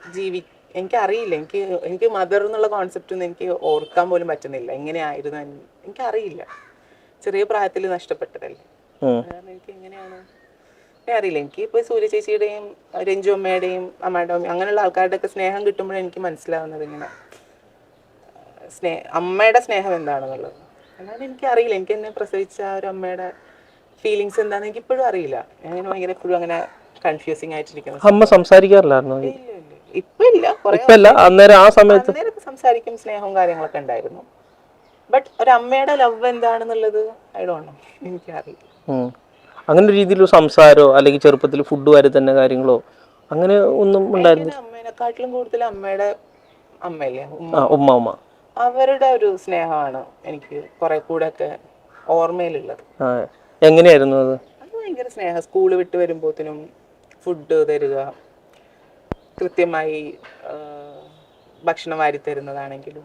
ജീവി എനിക്ക് അറിയില്ല എനിക്ക് എനിക്ക് മദർ എന്നുള്ള കോൺസെപ്റ്റ് ഒന്നും എനിക്ക് ഓർക്കാൻ പോലും പറ്റുന്നില്ല. എങ്ങനെയായിരുന്നു എനിക്ക് അറിയില്ല ചെറിയ പ്രായത്തിൽ നഷ്ടപ്പെട്ടതല്ലേ. എനിക്ക് എങ്ങനെയാണ്? അറിയില്ല എനിക്ക് ഇപ്പോൾ സൂര്യ ചേച്ചിയുടെയും രഞ്ജു അമ്മയുടെയും അമ്മയുടെ അങ്ങനെയുള്ള ആൾക്കാരുടെ ഒക്കെ സ്നേഹം കിട്ടുമ്പോഴെനിക്ക് മനസ്സിലാവുന്നത് ഇങ്ങനെ. സ്നേഹ അമ്മയുടെ സ്നേഹം എന്താണെന്നുള്ളത്. അല്ലാതെ എനിക്ക് അറിയില്ല എനിക്ക് എന്നെ പ്രസവിച്ച ആ ഒരു അമ്മയുടെ ഫീലിങ്സ് എന്താണെന്ന് എനിക്ക് ഇപ്പോഴും അറിയില്ല. ഞാൻ ഭയങ്കര എപ്പോഴും അങ്ങനെ കൺഫ്യൂസിങ് ആയിട്ടിരിക്കുന്നു. അമ്മ സംസാരിക്കാറില്ലായിരുന്നു? ഇല്ല. ഇപ്പൊ അന്നേരം ആ സമയത്ത് സംസാരിക്കും സ്നേഹവും കാര്യങ്ങളൊക്കെ ഉണ്ടായിരുന്നു. ബട്ട് ഒരു അമ്മയുടെ ലവ് എന്താണെന്നുള്ളത് ഐ ഡോണ്ട് നോ എനിക്കറിയില്ല. അങ്ങനെ രീതിയിൽ സംസാരമോ അല്ലെങ്കിൽ ചെറുപ്പത്തിൽ ഫുഡ് വരെ തന്നെ കാര്യങ്ങളോ അങ്ങനെ ഒന്നും ഉണ്ടായിരുന്നു എനിക്ക് അമ്മേനെക്കാട്ടിലും കൂടുതൽ അമ്മയുടെ അമ്മയല്ലേ? ഉമ്മ ഉമ്മ. അവരുടെ ഒരു സ്നേഹമാണ് എനിക്ക് കുറെ കൂടെ ഒക്കെ ഓർമ്മയിലുള്ളത്. ആ എങ്ങനെയായിരുന്നു അത്? അത് ഭയങ്കര സ്നേഹം. സ്കൂൾ വിട്ട് വരുമ്പോത്തിനും ഫുഡ് തരിക കൃത്യമായി ആ, ഭക്ഷണം വാരി തരുന്നതാണെങ്കിലും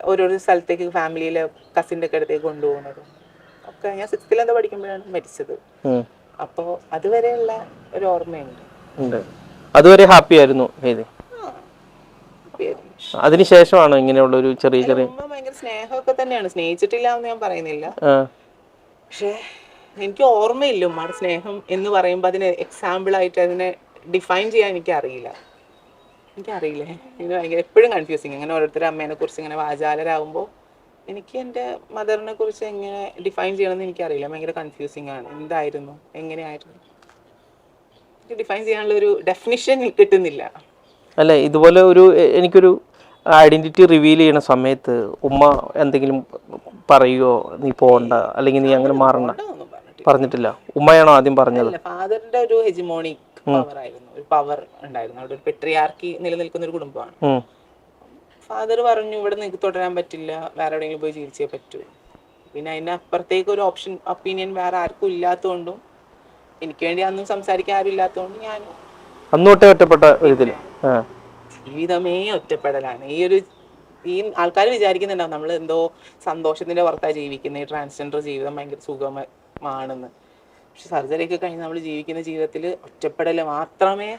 ഓരോരോ സ്ഥലത്തേക്ക് ഫാമിലിയിലെ കസിന്റെ ഒക്കെ അടുത്തേക്ക് കൊണ്ടുപോകുന്നതും ഒക്കെ ഞാൻ സിക്സ്ത്തിൽ എന്താ പഠിക്കുമ്പോഴാണ് മരിച്ചത്. ഉം. അപ്പോൾ അതുവരെയുള്ള ഒരു ഓർമ്മയുണ്ട്. ഉണ്ട്. അതുവരെ ഹാപ്പി ആയിരുന്നു പേര്. അതിനുശേഷമാണോ ഇങ്ങനെയുള്ള ഒരു ചെറിയ ചെറിയ ഉമ്മ ഭയങ്കര സ്നേഹമൊക്കെ തന്നെയാണ്. സ്നേഹിച്ചിട്ടില്ല എന്ന് ഞാൻ പറയുന്നില്ല. ആ, പക്ഷേ എനിക്ക് ഓർമ്മയില്ല ഉമ്മയുടെ സ്നേഹം എന്ന് പറയുമ്പോൾ അതിന് എക്സാമ്പിൾ ആയിട്ട് അതിനെ ഡിഫൈൻ ചെയ്യാൻ എനിക്ക് അറിയില്ല എനിക്കറിയില്ലേ. എനിക്ക് ഭയങ്കര എപ്പോഴും കൺഫ്യൂസിങ് ഇങ്ങനെ ഓരോരുത്തരുടെ അമ്മേനെ കുറിച്ച് ഇങ്ങനെ വാചാലരാകുമ്പോൾ എനിക്ക് എന്റെ മദറിനെ കുറിച്ച് എങ്ങനെ ഡിഫൈൻ ചെയ്യണമെന്ന് എനിക്കറിയില്ല. ഭയങ്കര കൺഫ്യൂസിങ് ആണ്. എന്തായിരുന്നു? എങ്ങനെയായിരുന്നു? എനിക്ക് ഡിഫൈൻ ചെയ്യാനുള്ള ഒരു ഡെഫിനിഷൻ കിട്ടുന്നില്ല. അല്ല ഇതുപോലെ ഒരു എ- എനിക്കൊരു ഐഡന്റിറ്റി റിവീൽ ചെയ്യണ സമയത്ത് ഉമ്മ എന്തെങ്കിലും പറയുകയോ നീ പോകണ്ട അല്ലെങ്കിൽ നീ അങ്ങനെ മാറണ്ട പറഞ്ഞിട്ടില്ല. ഉമ്മയാണോ ആദ്യം പറഞ്ഞത്? ഫാദറിന്റെ ഒരു ഹെജിമോണിക് പവർ ആയിരുന്നു. ഒരു പവർ ഉണ്ടായിരുന്നു. അവിടെ ഒരു പെട്രിയാർക്കി നിലനിൽക്കുന്ന ഒരു കുടുംബമാണ്. ഫാദർ പറഞ്ഞു ഇവിടെ നിങ്ങൾക്ക് തുടരാൻ പറ്റില്ല. വേറെ എവിടെയെങ്കിലും പോയി ചികിത്സയെ പറ്റൂ. പിന്നെ അതിന് അപ്പുറത്തേക്ക് ഒരു ഓപ്ഷൻ ഒപ്പീനിയൻ വേറെ ആർക്കും ഇല്ലാത്തതുകൊണ്ടും എനിക്ക് വേണ്ടി അന്നും സംസാരിക്കാൻ ആരും ഇല്ലാത്തതുകൊണ്ടും ഞാൻ അന്നോട്ടേ ഒറ്റപ്പെട്ട ഇതിൽ. ആ. ജീവിതമേ ഒറ്റപ്പെടലാണ്. ഈ ഒരു ഈ ആൾക്കാർ വിചാരിക്കുന്നുണ്ടാവും നമ്മൾ എന്തോ സന്തോഷത്തിന്റെ പുറത്താണ് ജീവിക്കുന്നത് ഈ ട്രാൻസ്ജെൻഡർ ജീവിതം ഭയങ്കര സുഖമാണെന്ന്. പക്ഷെ സർജറി ഒക്കെ കഴിഞ്ഞ് നമ്മൾ ജീവിക്കുന്ന ജീവിതത്തിൽ ഒറ്റപ്പെടൽ മാത്രമേ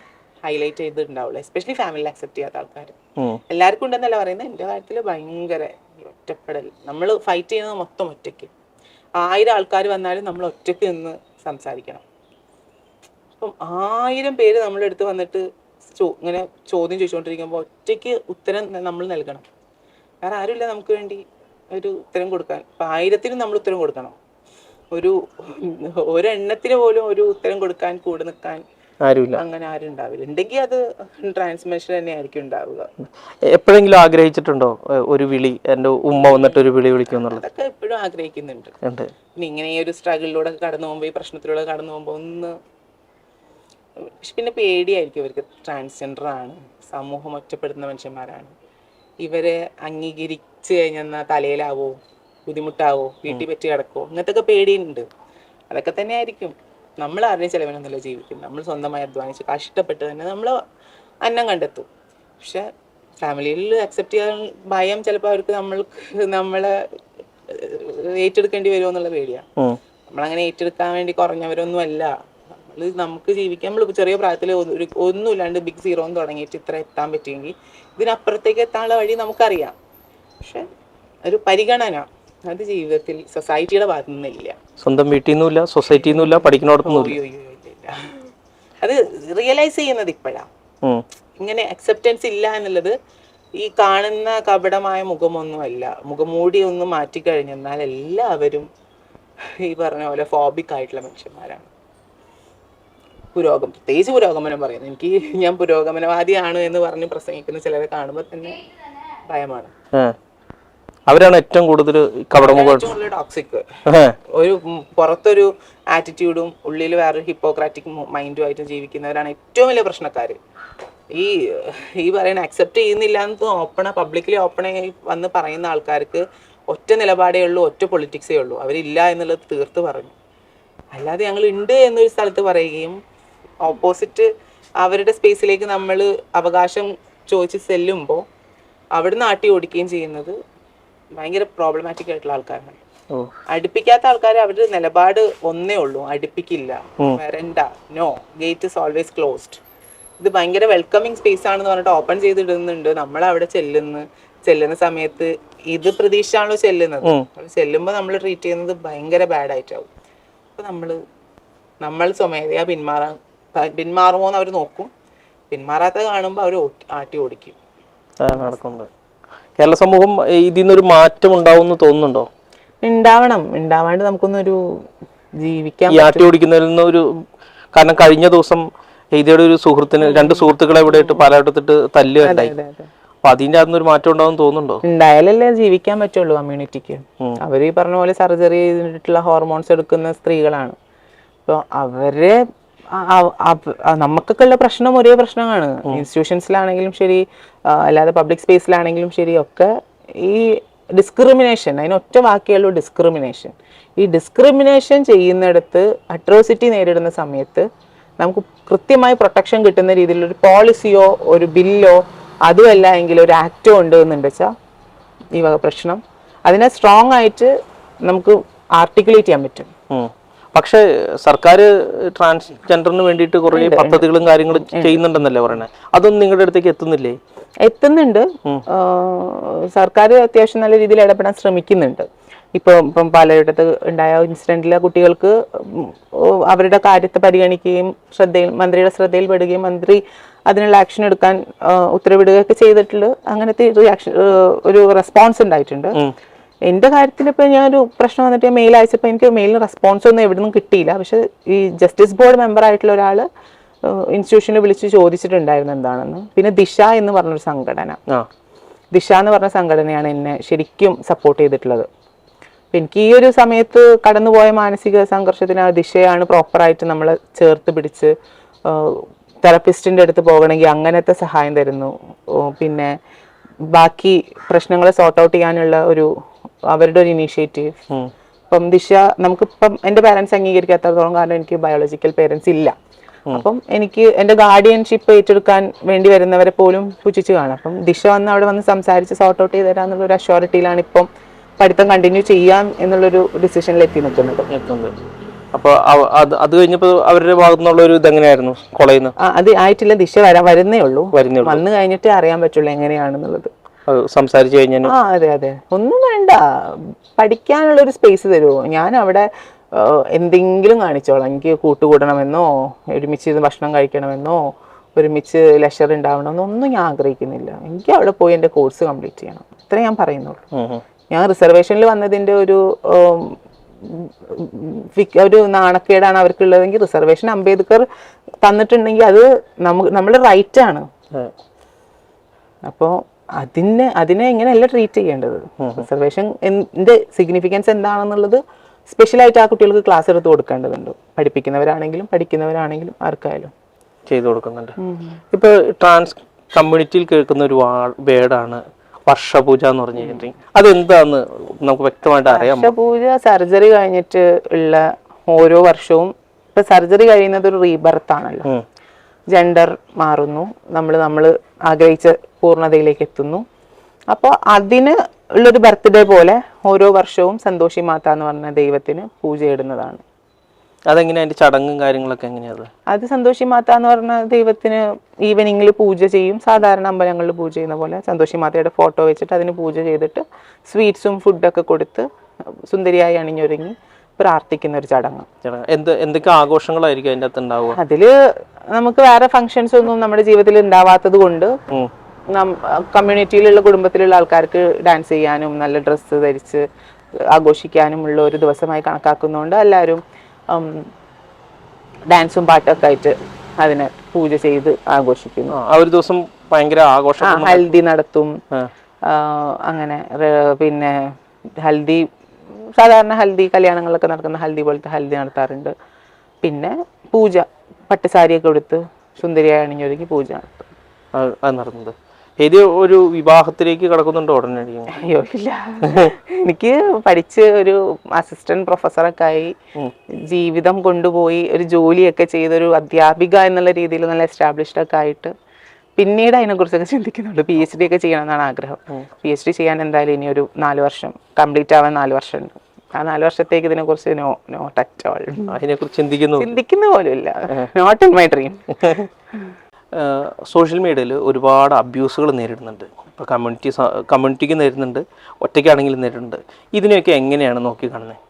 ഹൈലൈറ്റ് ചെയ്തിട്ടുണ്ടാവുള്ളൂ. എസ്പെഷ്യലി ഫാമിലി അക്സെപ്റ്റ് ചെയ്യാത്ത ആൾക്കാർ എല്ലാവർക്കും ഉണ്ടെന്നല്ല പറയുന്നത്. എന്റെ കാര്യത്തിൽ ഭയങ്കര ഒറ്റപ്പെടൽ. നമ്മൾ ഫൈറ്റ് ചെയ്യുന്നത് മൊത്തം ഒറ്റയ്ക്ക്. ആയിരം ആൾക്കാർ വന്നാലും നമ്മൾ ഒറ്റയ്ക്ക് നിന്ന് സംസാരിക്കണം. അപ്പം ആയിരം പേര് നമ്മളെടുത്ത് വന്നിട്ട് ഇങ്ങനെ ചോദ്യം ചോദിച്ചുകൊണ്ടിരിക്കുമ്പോൾ ഒറ്റയ്ക്ക് ഉത്തരം നമ്മൾ നൽകണം. വേറെ ആരുമില്ല നമുക്ക് വേണ്ടി ഒരു ഉത്തരം കൊടുക്കാൻ. ഇപ്പം ആയിരത്തിനും നമ്മൾ ഉത്തരം കൊടുക്കണം? ഒരു ഒരെണ്ണത്തിന് പോലും ഒരു ഉത്തരം കൊടുക്കാൻ കൂടെ നിൽക്കാൻ അങ്ങനെ ആരും ഉണ്ടാവില്ല. ഉണ്ടെങ്കിൽ അത് ട്രാൻസ്മിഷൻ തന്നെ ആയിരിക്കും ഉണ്ടാവുക. എപ്പോഴെങ്കിലും ആഗ്രഹിച്ചിട്ടുണ്ടോ? ഒരു വിളി എന്റെ ഉമ്മ വന്നിട്ട് ഒരു വിളി വിളിക്കും എന്നുള്ളത്? അതൊക്കെ എപ്പോഴും ആഗ്രഹിക്കുന്നുണ്ട്. പിന്നെ ഇങ്ങനെ ഈ ഒരു സ്ട്രഗിളിലൂടെ കടന്നു പോകുമ്പോൾ ഈ പ്രശ്നത്തിലൂടെ കടന്നു പോകുമ്പോൾ ഒന്ന് പിന്നെ പേടിയായിരിക്കും ഇവർക്ക്. ട്രാൻസ്ജെൻഡർ ആണ് സമൂഹം ഒറ്റപ്പെടുന്ന മനുഷ്യന്മാരാണ്. ഇവരെ അംഗീകരിച്ച് കഴിഞ്ഞാൽ തലയിലാവോ ബുദ്ധിമുട്ടാവോ വീട്ടിൽ പറ്റി കിടക്കോ ഇങ്ങനത്തെ ഒക്കെ പേടിയുണ്ട്. അതൊക്കെ തന്നെ ആയിരിക്കും നമ്മൾ ആരുടെയും ചിലവിനൊന്നുമല്ല ജീവിക്കും നമ്മൾ സ്വന്തമായി അധ്വാനിച്ച് കഷ്ടപ്പെട്ട് തന്നെ നമ്മൾ അന്നം കണ്ടെത്തും. പക്ഷെ ഫാമിലിയിൽ അക്സെപ്റ്റ് ചെയ്യാൻ ഭയം ചിലപ്പോൾ അവർക്ക് നമ്മൾക്ക് നമ്മളെ ഏറ്റെടുക്കേണ്ടി വരുമോ എന്നുള്ള പേടിയാണ്. നമ്മളങ്ങനെ ഏറ്റെടുക്കാൻ വേണ്ടി കുറഞ്ഞവരൊന്നും അല്ല നമ്മൾ നമുക്ക് ജീവിക്കാൻ നമ്മൾ ചെറിയ പ്രായത്തിൽ ഒരു ഒന്നുമില്ലാണ്ട് ബിഗ് സീറോ എന്ന് തുടങ്ങിയിട്ട് ഇത്ര എത്താൻ പറ്റിയെങ്കിൽ ഇതിനപ്പുറത്തേക്ക് എത്താനുള്ള വഴി നമുക്കറിയാം പക്ഷെ ഒരു പരിഗണന അത് ജീവിതത്തിൽ സൊസൈറ്റിയുടെ ഭാഗത്തു നിന്നില്ല സ്വന്തം വീട്ടിൽ നിന്നുമില്ല സൊസൈറ്റിയിൽ ഇല്ല, ഇല്ല. അത് റിയലൈസ് ചെയ്യുന്നത് ഇപ്പോഴാണ് ഇങ്ങനെ അക്സെപ്റ്റൻസ് ഇല്ല എന്നുള്ളത് ഈ കാണുന്ന കപടമായ മുഖമൊന്നുമല്ല മുഖമൂടി ഒന്ന് മാറ്റിക്കഴിഞ്ഞെന്നാൽ എല്ലാവരും ഈ പറഞ്ഞ പോലെ ഫോബിക് ആയിട്ടുള്ള മനുഷ്യന്മാരാണ് പുരോഗമനം പ്രത്യേകിച്ച് പുരോഗമനം പറയുന്നത്. എനിക്ക് ഞാൻ പുരോഗമനവാദിയാണ് എന്ന് പറഞ്ഞ് പ്രസംഗിക്കുന്ന ചിലരെ കാണുമ്പോൾ തന്നെ ഭയമാണ്. അവരാണ് ഏറ്റവും കൂടുതൽ ടോക്സിക് ഒരു പുറത്തൊരു ആറ്റിറ്റ്യൂഡും ഉള്ളിൽ വേറൊരു ഹിപ്പോക്രാറ്റിക് മൈൻഡും ആയിട്ട് ജീവിക്കുന്നവരാണ് ഏറ്റവും വലിയ പ്രശ്നക്കാർ ഈ ഈ പറയുന്ന അക്സെപ്റ്റ് ചെയ്യുന്നില്ല എന്ന് ഓപ്പണ പബ്ലിക്കലി ഓപ്പണായി വന്ന് പറയുന്ന ആൾക്കാർക്ക് ഒറ്റ നിലപാടേ ഉള്ളൂ ഒറ്റ പൊളിറ്റിക്സേ ഉള്ളൂ. അവരില്ല എന്നുള്ളത് തീർത്ത് പറഞ്ഞു. അല്ലാതെ ഞങ്ങൾ ഉണ്ട് എന്നൊരു സ്ഥലത്ത് പറയുകയും ഓപ്പോസിറ്റ് അവരുടെ സ്പേസിലേക്ക് നമ്മൾ അവകാശം ചോദിച്ച് ചെല്ലുമ്പോൾ അവിടുന്ന് ആട്ടി ഓടിക്കുകയും ചെയ്യുന്നത് ഭയങ്കര പ്രോബ്ലമാറ്റിക് ആയിട്ടുള്ള ആൾക്കാരാണ്. അടുപ്പിക്കാത്ത ആൾക്കാർ അവരുടെ നിലപാട് ഒന്നേ ഉള്ളൂ അടുപ്പിക്കില്ല വരണ്ട no gate is always closed ഇത് ഭയങ്കര വെൽക്കമിങ് സ്പേസ് ആണെന്ന് പറഞ്ഞിട്ട് ഓപ്പൺ ചെയ്തിടുന്നുണ്ട്. നമ്മൾ അവിടെ ചെല്ലുന്നു ചെല്ലുന്ന സമയത്ത് ഇത് പ്രതീക്ഷയാണല്ലോ ചെല്ലുന്നത്. ചെല്ലുമ്പോൾ നമ്മൾ ട്രീറ്റ് ചെയ്യുന്നത് ഭയങ്കര ബാഡ് ആയിട്ടാവും. അപ്പൊ നമ്മൾ നമ്മൾ സ്വമേധയാ പിന്മാറാൻ പിന്മാറുമോ എന്ന് അവർ നോക്കും. പിന്മാറാത്ത കാണുമ്പോൾ അവർ ആട്ടി ഓടിക്കും. അതാണ് നടക്കുന്നത് കേരള സമൂഹം ഇതിൽ നിന്നൊരു മാറ്റം ഉണ്ടാവും എന്ന് തോന്നുന്നുണ്ടോ? ഉണ്ടാവണം. ഉണ്ടാവാണ്ട് നമുക്കൊന്നൊരു ജീവിക്കാൻ ഈ ആട്ടി ഓടിക്കുന്നതിൽ നിന്ന് ഒരു കാരണം കഴിഞ്ഞ ദിവസം ഇതിയുടെ ഒരു സുഹൃത്തിന് രണ്ട് സുഹൃത്തുക്കളെ ഇവിടെ ഇട്ട് പലയിടത്തിട്ട് തല്ലുകയുണ്ടായി. അപ്പൊ അതിന്റെ അതിന് ഒരു മാറ്റം ഉണ്ടാവും തോന്നുന്നുണ്ടോ? ഉണ്ടായാലല്ലേ ജീവിക്കാൻ പറ്റുള്ളൂ കമ്മ്യൂണിറ്റിക്ക്. അവർ ഈ പറഞ്ഞ പോലെ സർജറി ചെയ്തിട്ടുള്ള ഹോർമോൺസ് എടുക്കുന്ന സ്ത്രീകളാണ്. അപ്പോൾ അവരെ നമുക്കൊക്കെ ഉള്ള പ്രശ്നം ഒരേ പ്രശ്നമാണ്. ഇൻസ്റ്റിറ്റ്യൂഷൻസിലാണെങ്കിലും ശരി അല്ലാതെ പബ്ലിക് സ്പേസിലാണെങ്കിലും ശരി ഒക്കെ ഈ ഡിസ്ക്രിമിനേഷൻ അതിനൊറ്റ വാക്കിയുള്ളൂ ഡിസ്ക്രിമിനേഷൻ. ഈ ഡിസ്ക്രിമിനേഷൻ ചെയ്യുന്നിടത്ത് അട്രോസിറ്റി നേരിടുന്ന സമയത്ത് നമുക്ക് കൃത്യമായി പ്രൊട്ടക്ഷൻ കിട്ടുന്ന രീതിയിലൊരു ഒരു പോളിസിയോ ഒരു ബില്ലോ അതുമല്ല എങ്കിൽ ഒരു ആക്റ്റോ ഉണ്ട് എന്നുണ്ട് വെച്ചാൽ ഈ വക പ്രശ്നം. അതിനെ സ്ട്രോങ് ആയിട്ട് നമുക്ക് ആർട്ടിക്കുലേറ്റ് ചെയ്യാൻ പറ്റും. പക്ഷേ സർക്കാർ ട്രാൻസ്ജെൻഡറിന് വേണ്ടിയിട്ട് കുറേ പദ്ധതികളും കാര്യങ്ങളും ചെയ്യുന്നുണ്ടെന്നല്ലേ പറയണേ? അതൊന്നും നിങ്ങളുടെ അടുത്തേക്ക് എത്തുന്നില്ലേ? എത്തുന്നുണ്ട്. സർക്കാർ അത്യാവശ്യം നല്ല രീതിയിൽ ഇടപെടാൻ ശ്രമിക്കുന്നുണ്ട്. ഇപ്പോൾ ഇപ്പം പലയിടത്ത് ഉണ്ടായ ഇൻസിഡന്റിലെ കുട്ടികൾക്ക് അവരുടെ കാര്യത്തെ പരിഗണിക്കുകയും ശ്രദ്ധയിൽ മന്ത്രിയുടെ ശ്രദ്ധയിൽപ്പെടുകയും മന്ത്രി അതിനുള്ള ആക്ഷൻ എടുക്കാൻ ഉത്തരവിടുകയൊക്കെ ചെയ്തിട്ടുള്ള അങ്ങനത്തെ റിയാക്ഷൻ ഒരു റെസ്പോൺസ് ഉണ്ടായിട്ടുണ്ട്. എന്റെ കാര്യത്തിൽ ഇപ്പോൾ ഞാനൊരു പ്രശ്നം വന്നിട്ട് മെയിൽ അയച്ചപ്പോൾ എനിക്ക് മെയിലിന് റെസ്പോൺസ് ഒന്നും എവിടെ നിന്നും കിട്ടിയില്ല. പക്ഷേ ഈ ജസ്റ്റിസ് ബോർഡ് മെമ്പർ ആയിട്ടുള്ള ഒരാൾ ഇൻസ്റ്റിറ്റ്യൂഷനിൽ വിളിച്ച് ചോദിച്ചിട്ടുണ്ടായിരുന്നു എന്താണെന്ന്. പിന്നെ ദിശ എന്ന് പറഞ്ഞൊരു സംഘടന. ആ. ദിശ എന്ന് പറഞ്ഞ സംഘടനയാണ് എന്നെ ശരിക്കും സപ്പോർട്ട് ചെയ്തിട്ടുള്ളത്. അപ്പം എനിക്ക് ഈ ഒരു സമയത്ത് കടന്നുപോയ മാനസിക സംഘർഷത്തിന് ആ ദിശയാണ് പ്രോപ്പറായിട്ട് നമ്മളെ ചേർത്ത് പിടിച്ച് തെറപ്പിസ്റ്റിന്റെ അടുത്ത് പോകണമെങ്കിൽ അങ്ങനത്തെ സഹായം തരുന്നു. പിന്നെ ബാക്കി പ്രശ്നങ്ങളെ സോർട്ട് ഔട്ട് ചെയ്യാനുള്ള ഒരു അവരുടെ ഒരു ഇനീഷ്യേറ്റീവ്. ഇപ്പം ദിശ നമുക്കിപ്പം എന്റെ പാരൻസ് അംഗീകരിക്കാത്തത്തോളം കാരണം എനിക്ക് ബയോളജിക്കൽ പേരൻസ് ഇല്ല. അപ്പം എനിക്ക് എന്റെ ഗാർഡിയൻഷിപ്പ് ഏറ്റെടുക്കാൻ വേണ്ടി വരുന്നവരെ പോലും പുച്ഛിച്ച് കാണാം. അപ്പം ദിശ വന്ന് അവിടെ വന്ന് സംസാരിച്ച് സോർട്ട് ഔട്ട് ചെയ്ത് തരാന്നുള്ള ഒരു അഷ്യൂരിറ്റിയിലാണ് ഇപ്പം പഠിത്തം കണ്ടിന്യൂ ചെയ്യാം എന്നുള്ളൊരു ഡിസിഷനിൽ എത്തി നിൽക്കുന്നത്. അപ്പോൾ അത് അത് കഴിഞ്ഞപ്പോൾ അവരുടെ ഭാഗത്തു നിന്നുള്ള ഒരു ഇതെങ്ങനെയായിരുന്നു കോളേജിൽ അത് ആയിട്ടില്ല. ദിശ വരാൻ വരുന്നേ ഉള്ളൂ. വന്നു കഴിഞ്ഞിട്ടേ അറിയാൻ പറ്റുള്ളൂ എങ്ങനെയാണെന്നുള്ളത്. സംസാരിച്ച് കഴിഞ്ഞാൽ ആ അതെ അതെ. ഒന്നും വേണ്ട. പഠിക്കാനുള്ള ഒരു സ്പേസ് തരുമോ ഞാൻ അവിടെ എന്തെങ്കിലും കാണിച്ചോളാം. എനിക്ക് കൂട്ടുകൂടണമെന്നോ ഒരുമിച്ച് ഇരുന്ന് ഭക്ഷണം കഴിക്കണമെന്നോ ഒരുമിച്ച് ലെഷർ ഉണ്ടാവണമെന്നോ ഒന്നും ഞാൻ ആഗ്രഹിക്കുന്നില്ല. എനിക്ക് അവിടെ പോയി എന്റെ കോഴ്സ് കംപ്ലീറ്റ് ചെയ്യണം. ഇത്രേ ഞാൻ പറയുന്നുള്ളൂ. ഞാൻ റിസർവേഷനിൽ വന്നതിന്റെ ഒരു ഒരു നാണക്കേടാണ് അവർക്കുള്ളതെങ്കിൽ റിസർവേഷൻ അംബേദ്കർ തന്നിട്ടുണ്ടെങ്കിൽ അത് നമുക്ക് നമ്മുടെ റൈറ്റ് ആണ്. അപ്പോൾ അതിനെ അതിനെ എങ്ങനെയല്ല ട്രീറ്റ് ചെയ്യേണ്ടത്. റിസർവേഷൻ എന്ത് സിഗ്നിഫിക്കൻസ് എന്താണെന്നുള്ളത് സ്പെഷ്യലായിട്ട് ആ കുട്ടികൾക്ക് ക്ലാസ് എടുത്ത് കൊടുക്കേണ്ടതുണ്ട്. പഠിപ്പിക്കുന്നവരാണെങ്കിലും പഠിക്കുന്നവരാണെങ്കിലും ആർക്കായാലും. ചെയ്തു കൊടുക്കുന്നുണ്ട്. ഇപ്പൊ ട്രാൻസ് കമ്മ്യൂണിറ്റിയിൽ കേൾക്കുന്ന ഒരു വേർഡാണ് വർഷപൂജ എന്ന് പറഞ്ഞു കഴിഞ്ഞിട്ടുണ്ടെങ്കിൽ അതെന്താന്ന് നമുക്ക് വ്യക്തമായിട്ട് അറിയാം വർഷപൂജ സർജറി കഴിഞ്ഞിട്ട് ഉള്ള ഓരോ വർഷവും ഇപ്പൊ സർജറി കഴിയുന്നത് ഒരു റീബർത്ത് ആണല്ലോ. ജെൻഡർ മാറുന്നു. നമ്മൾ നമ്മൾ ആഗ്രഹിച്ച പൂർണതയിലേക്ക് എത്തുന്നു. അപ്പോൾ അതിന് ഉള്ളൊരു ബർത്ത്ഡേ പോലെ ഓരോ വർഷവും സന്തോഷി മാത എന്ന് പറഞ്ഞ ദൈവത്തിന് പൂജയിടുന്നതാണ്. അതെങ്ങനെയാ? അതിന്റെ ചടങ്ങും കാര്യങ്ങളൊക്കെ എങ്ങനെയാണ് അത്? അത് സന്തോഷി മാത എന്ന് പറഞ്ഞ ദൈവത്തിന് ഈവനിങ്ങിൽ പൂജ ചെയ്യും. സാധാരണ അമ്പലങ്ങളിൽ പൂജ ചെയ്യുന്ന പോലെ സന്തോഷി മാതയുടെ ഫോട്ടോ വെച്ചിട്ട് അതിന് പൂജ ചെയ്തിട്ട് സ്വീറ്റ്സും ഫുഡൊക്കെ കൊടുത്ത് സുന്ദരിയായി അണിഞ്ഞൊരുങ്ങി. പ്രാർത്ഥിക്കുന്ന ഒരു ചടങ്ങ്. എന്ത് എന്തൊക്കെ ആഘോഷങ്ങളായിരിക്കും അതിന്റെ അകത്ത് ഉണ്ടാവുക അതിൽ നമുക്ക് വേറെ ഫങ്ഷൻസ് ഒന്നും നമ്മുടെ ജീവിതത്തിൽ ഉണ്ടാവാത്തത് കൊണ്ട് കമ്മ്യൂണിറ്റിയിലുള്ള കുടുംബത്തിലുള്ള ആൾക്കാർക്ക് ഡാൻസ് ചെയ്യാനും നല്ല ഡ്രസ്സ് ധരിച്ച് ആഘോഷിക്കാനും ഉള്ള ഒരു ദിവസമായി കണക്കാക്കുന്നതുകൊണ്ട് എല്ലാവരും ഡാൻസും പാട്ടൊക്കെ ആയിട്ട് അതിനെ പൂജ ചെയ്ത് ആഘോഷിക്കുന്നു. ആ, ഒരു ദിവസം ഭയങ്കര ആഘോഷം ഹൽദി നടത്തും. അങ്ങനെ പിന്നെ ഹൽദി സാധാരണ ഹൽദി കല്യാണങ്ങളിലൊക്കെ നടക്കുന്ന ഹൽദി പോലത്തെ ഹൽദി നടത്താറുണ്ട്. പിന്നെ പൂജ പട്ടുസാരിയൊക്കെ എടുത്ത് സുന്ദരിയായി അണിഞ്ഞൊരുക്കി പൂജ നടത്തും. അത് നടന്നത്. ഏത് ഒരു വിവാഹത്തിലേക്ക് കിടക്കുന്നുണ്ടോ ഉടനെ അയ്യോ ഇല്ല. എനിക്ക് പഠിച്ച് ഒരു അസിസ്റ്റന്റ് പ്രൊഫസറൊക്കെ ആയി. ജീവിതം കൊണ്ടുപോയി ഒരു ജോലിയൊക്കെ ചെയ്തൊരു അധ്യാപിക എന്നുള്ള രീതിയിൽ നല്ല എസ്റ്റാബ്ലിഷ്ഡ് ഒക്കെ ആയിട്ട് പിന്നീട് അതിനെക്കുറിച്ചൊക്കെ ചിന്തിക്കുന്നുണ്ട് പി എച്ച് ഡി ഒക്കെ ചെയ്യണം എന്നാണ് ആഗ്രഹം പി എച്ച് ഡി ചെയ്യാൻ എന്തായാലും ഇനി ഒരു നാല് വർഷം കംപ്ലീറ്റ് ആവാൻ നാല് വർഷം ഉണ്ട് ആ നാല് വർഷത്തേക്ക് ഇതിനെക്കുറിച്ച് നോ നോട്ട് അറ്റ് ഓൾ അതിനെ കുറിച്ച് ചിന്തിക്കുന്നു. ചിന്തിക്കുന്ന പോലും ഇല്ല not in my dream social മീഡിയയിൽ ഒരുപാട് അബ്യൂസുകൾ നേരിടുന്നുണ്ട്. ഇപ്പോൾ കമ്മ്യൂണിറ്റി കമ്മ്യൂണിറ്റിക്ക് നേരിടുന്നുണ്ട് ഒറ്റയ്ക്കാണെങ്കിലും നേരിടുന്നുണ്ട്. ഇതിനെയൊക്കെ എങ്ങനെയാണ് നോക്കി കാണുന്നത്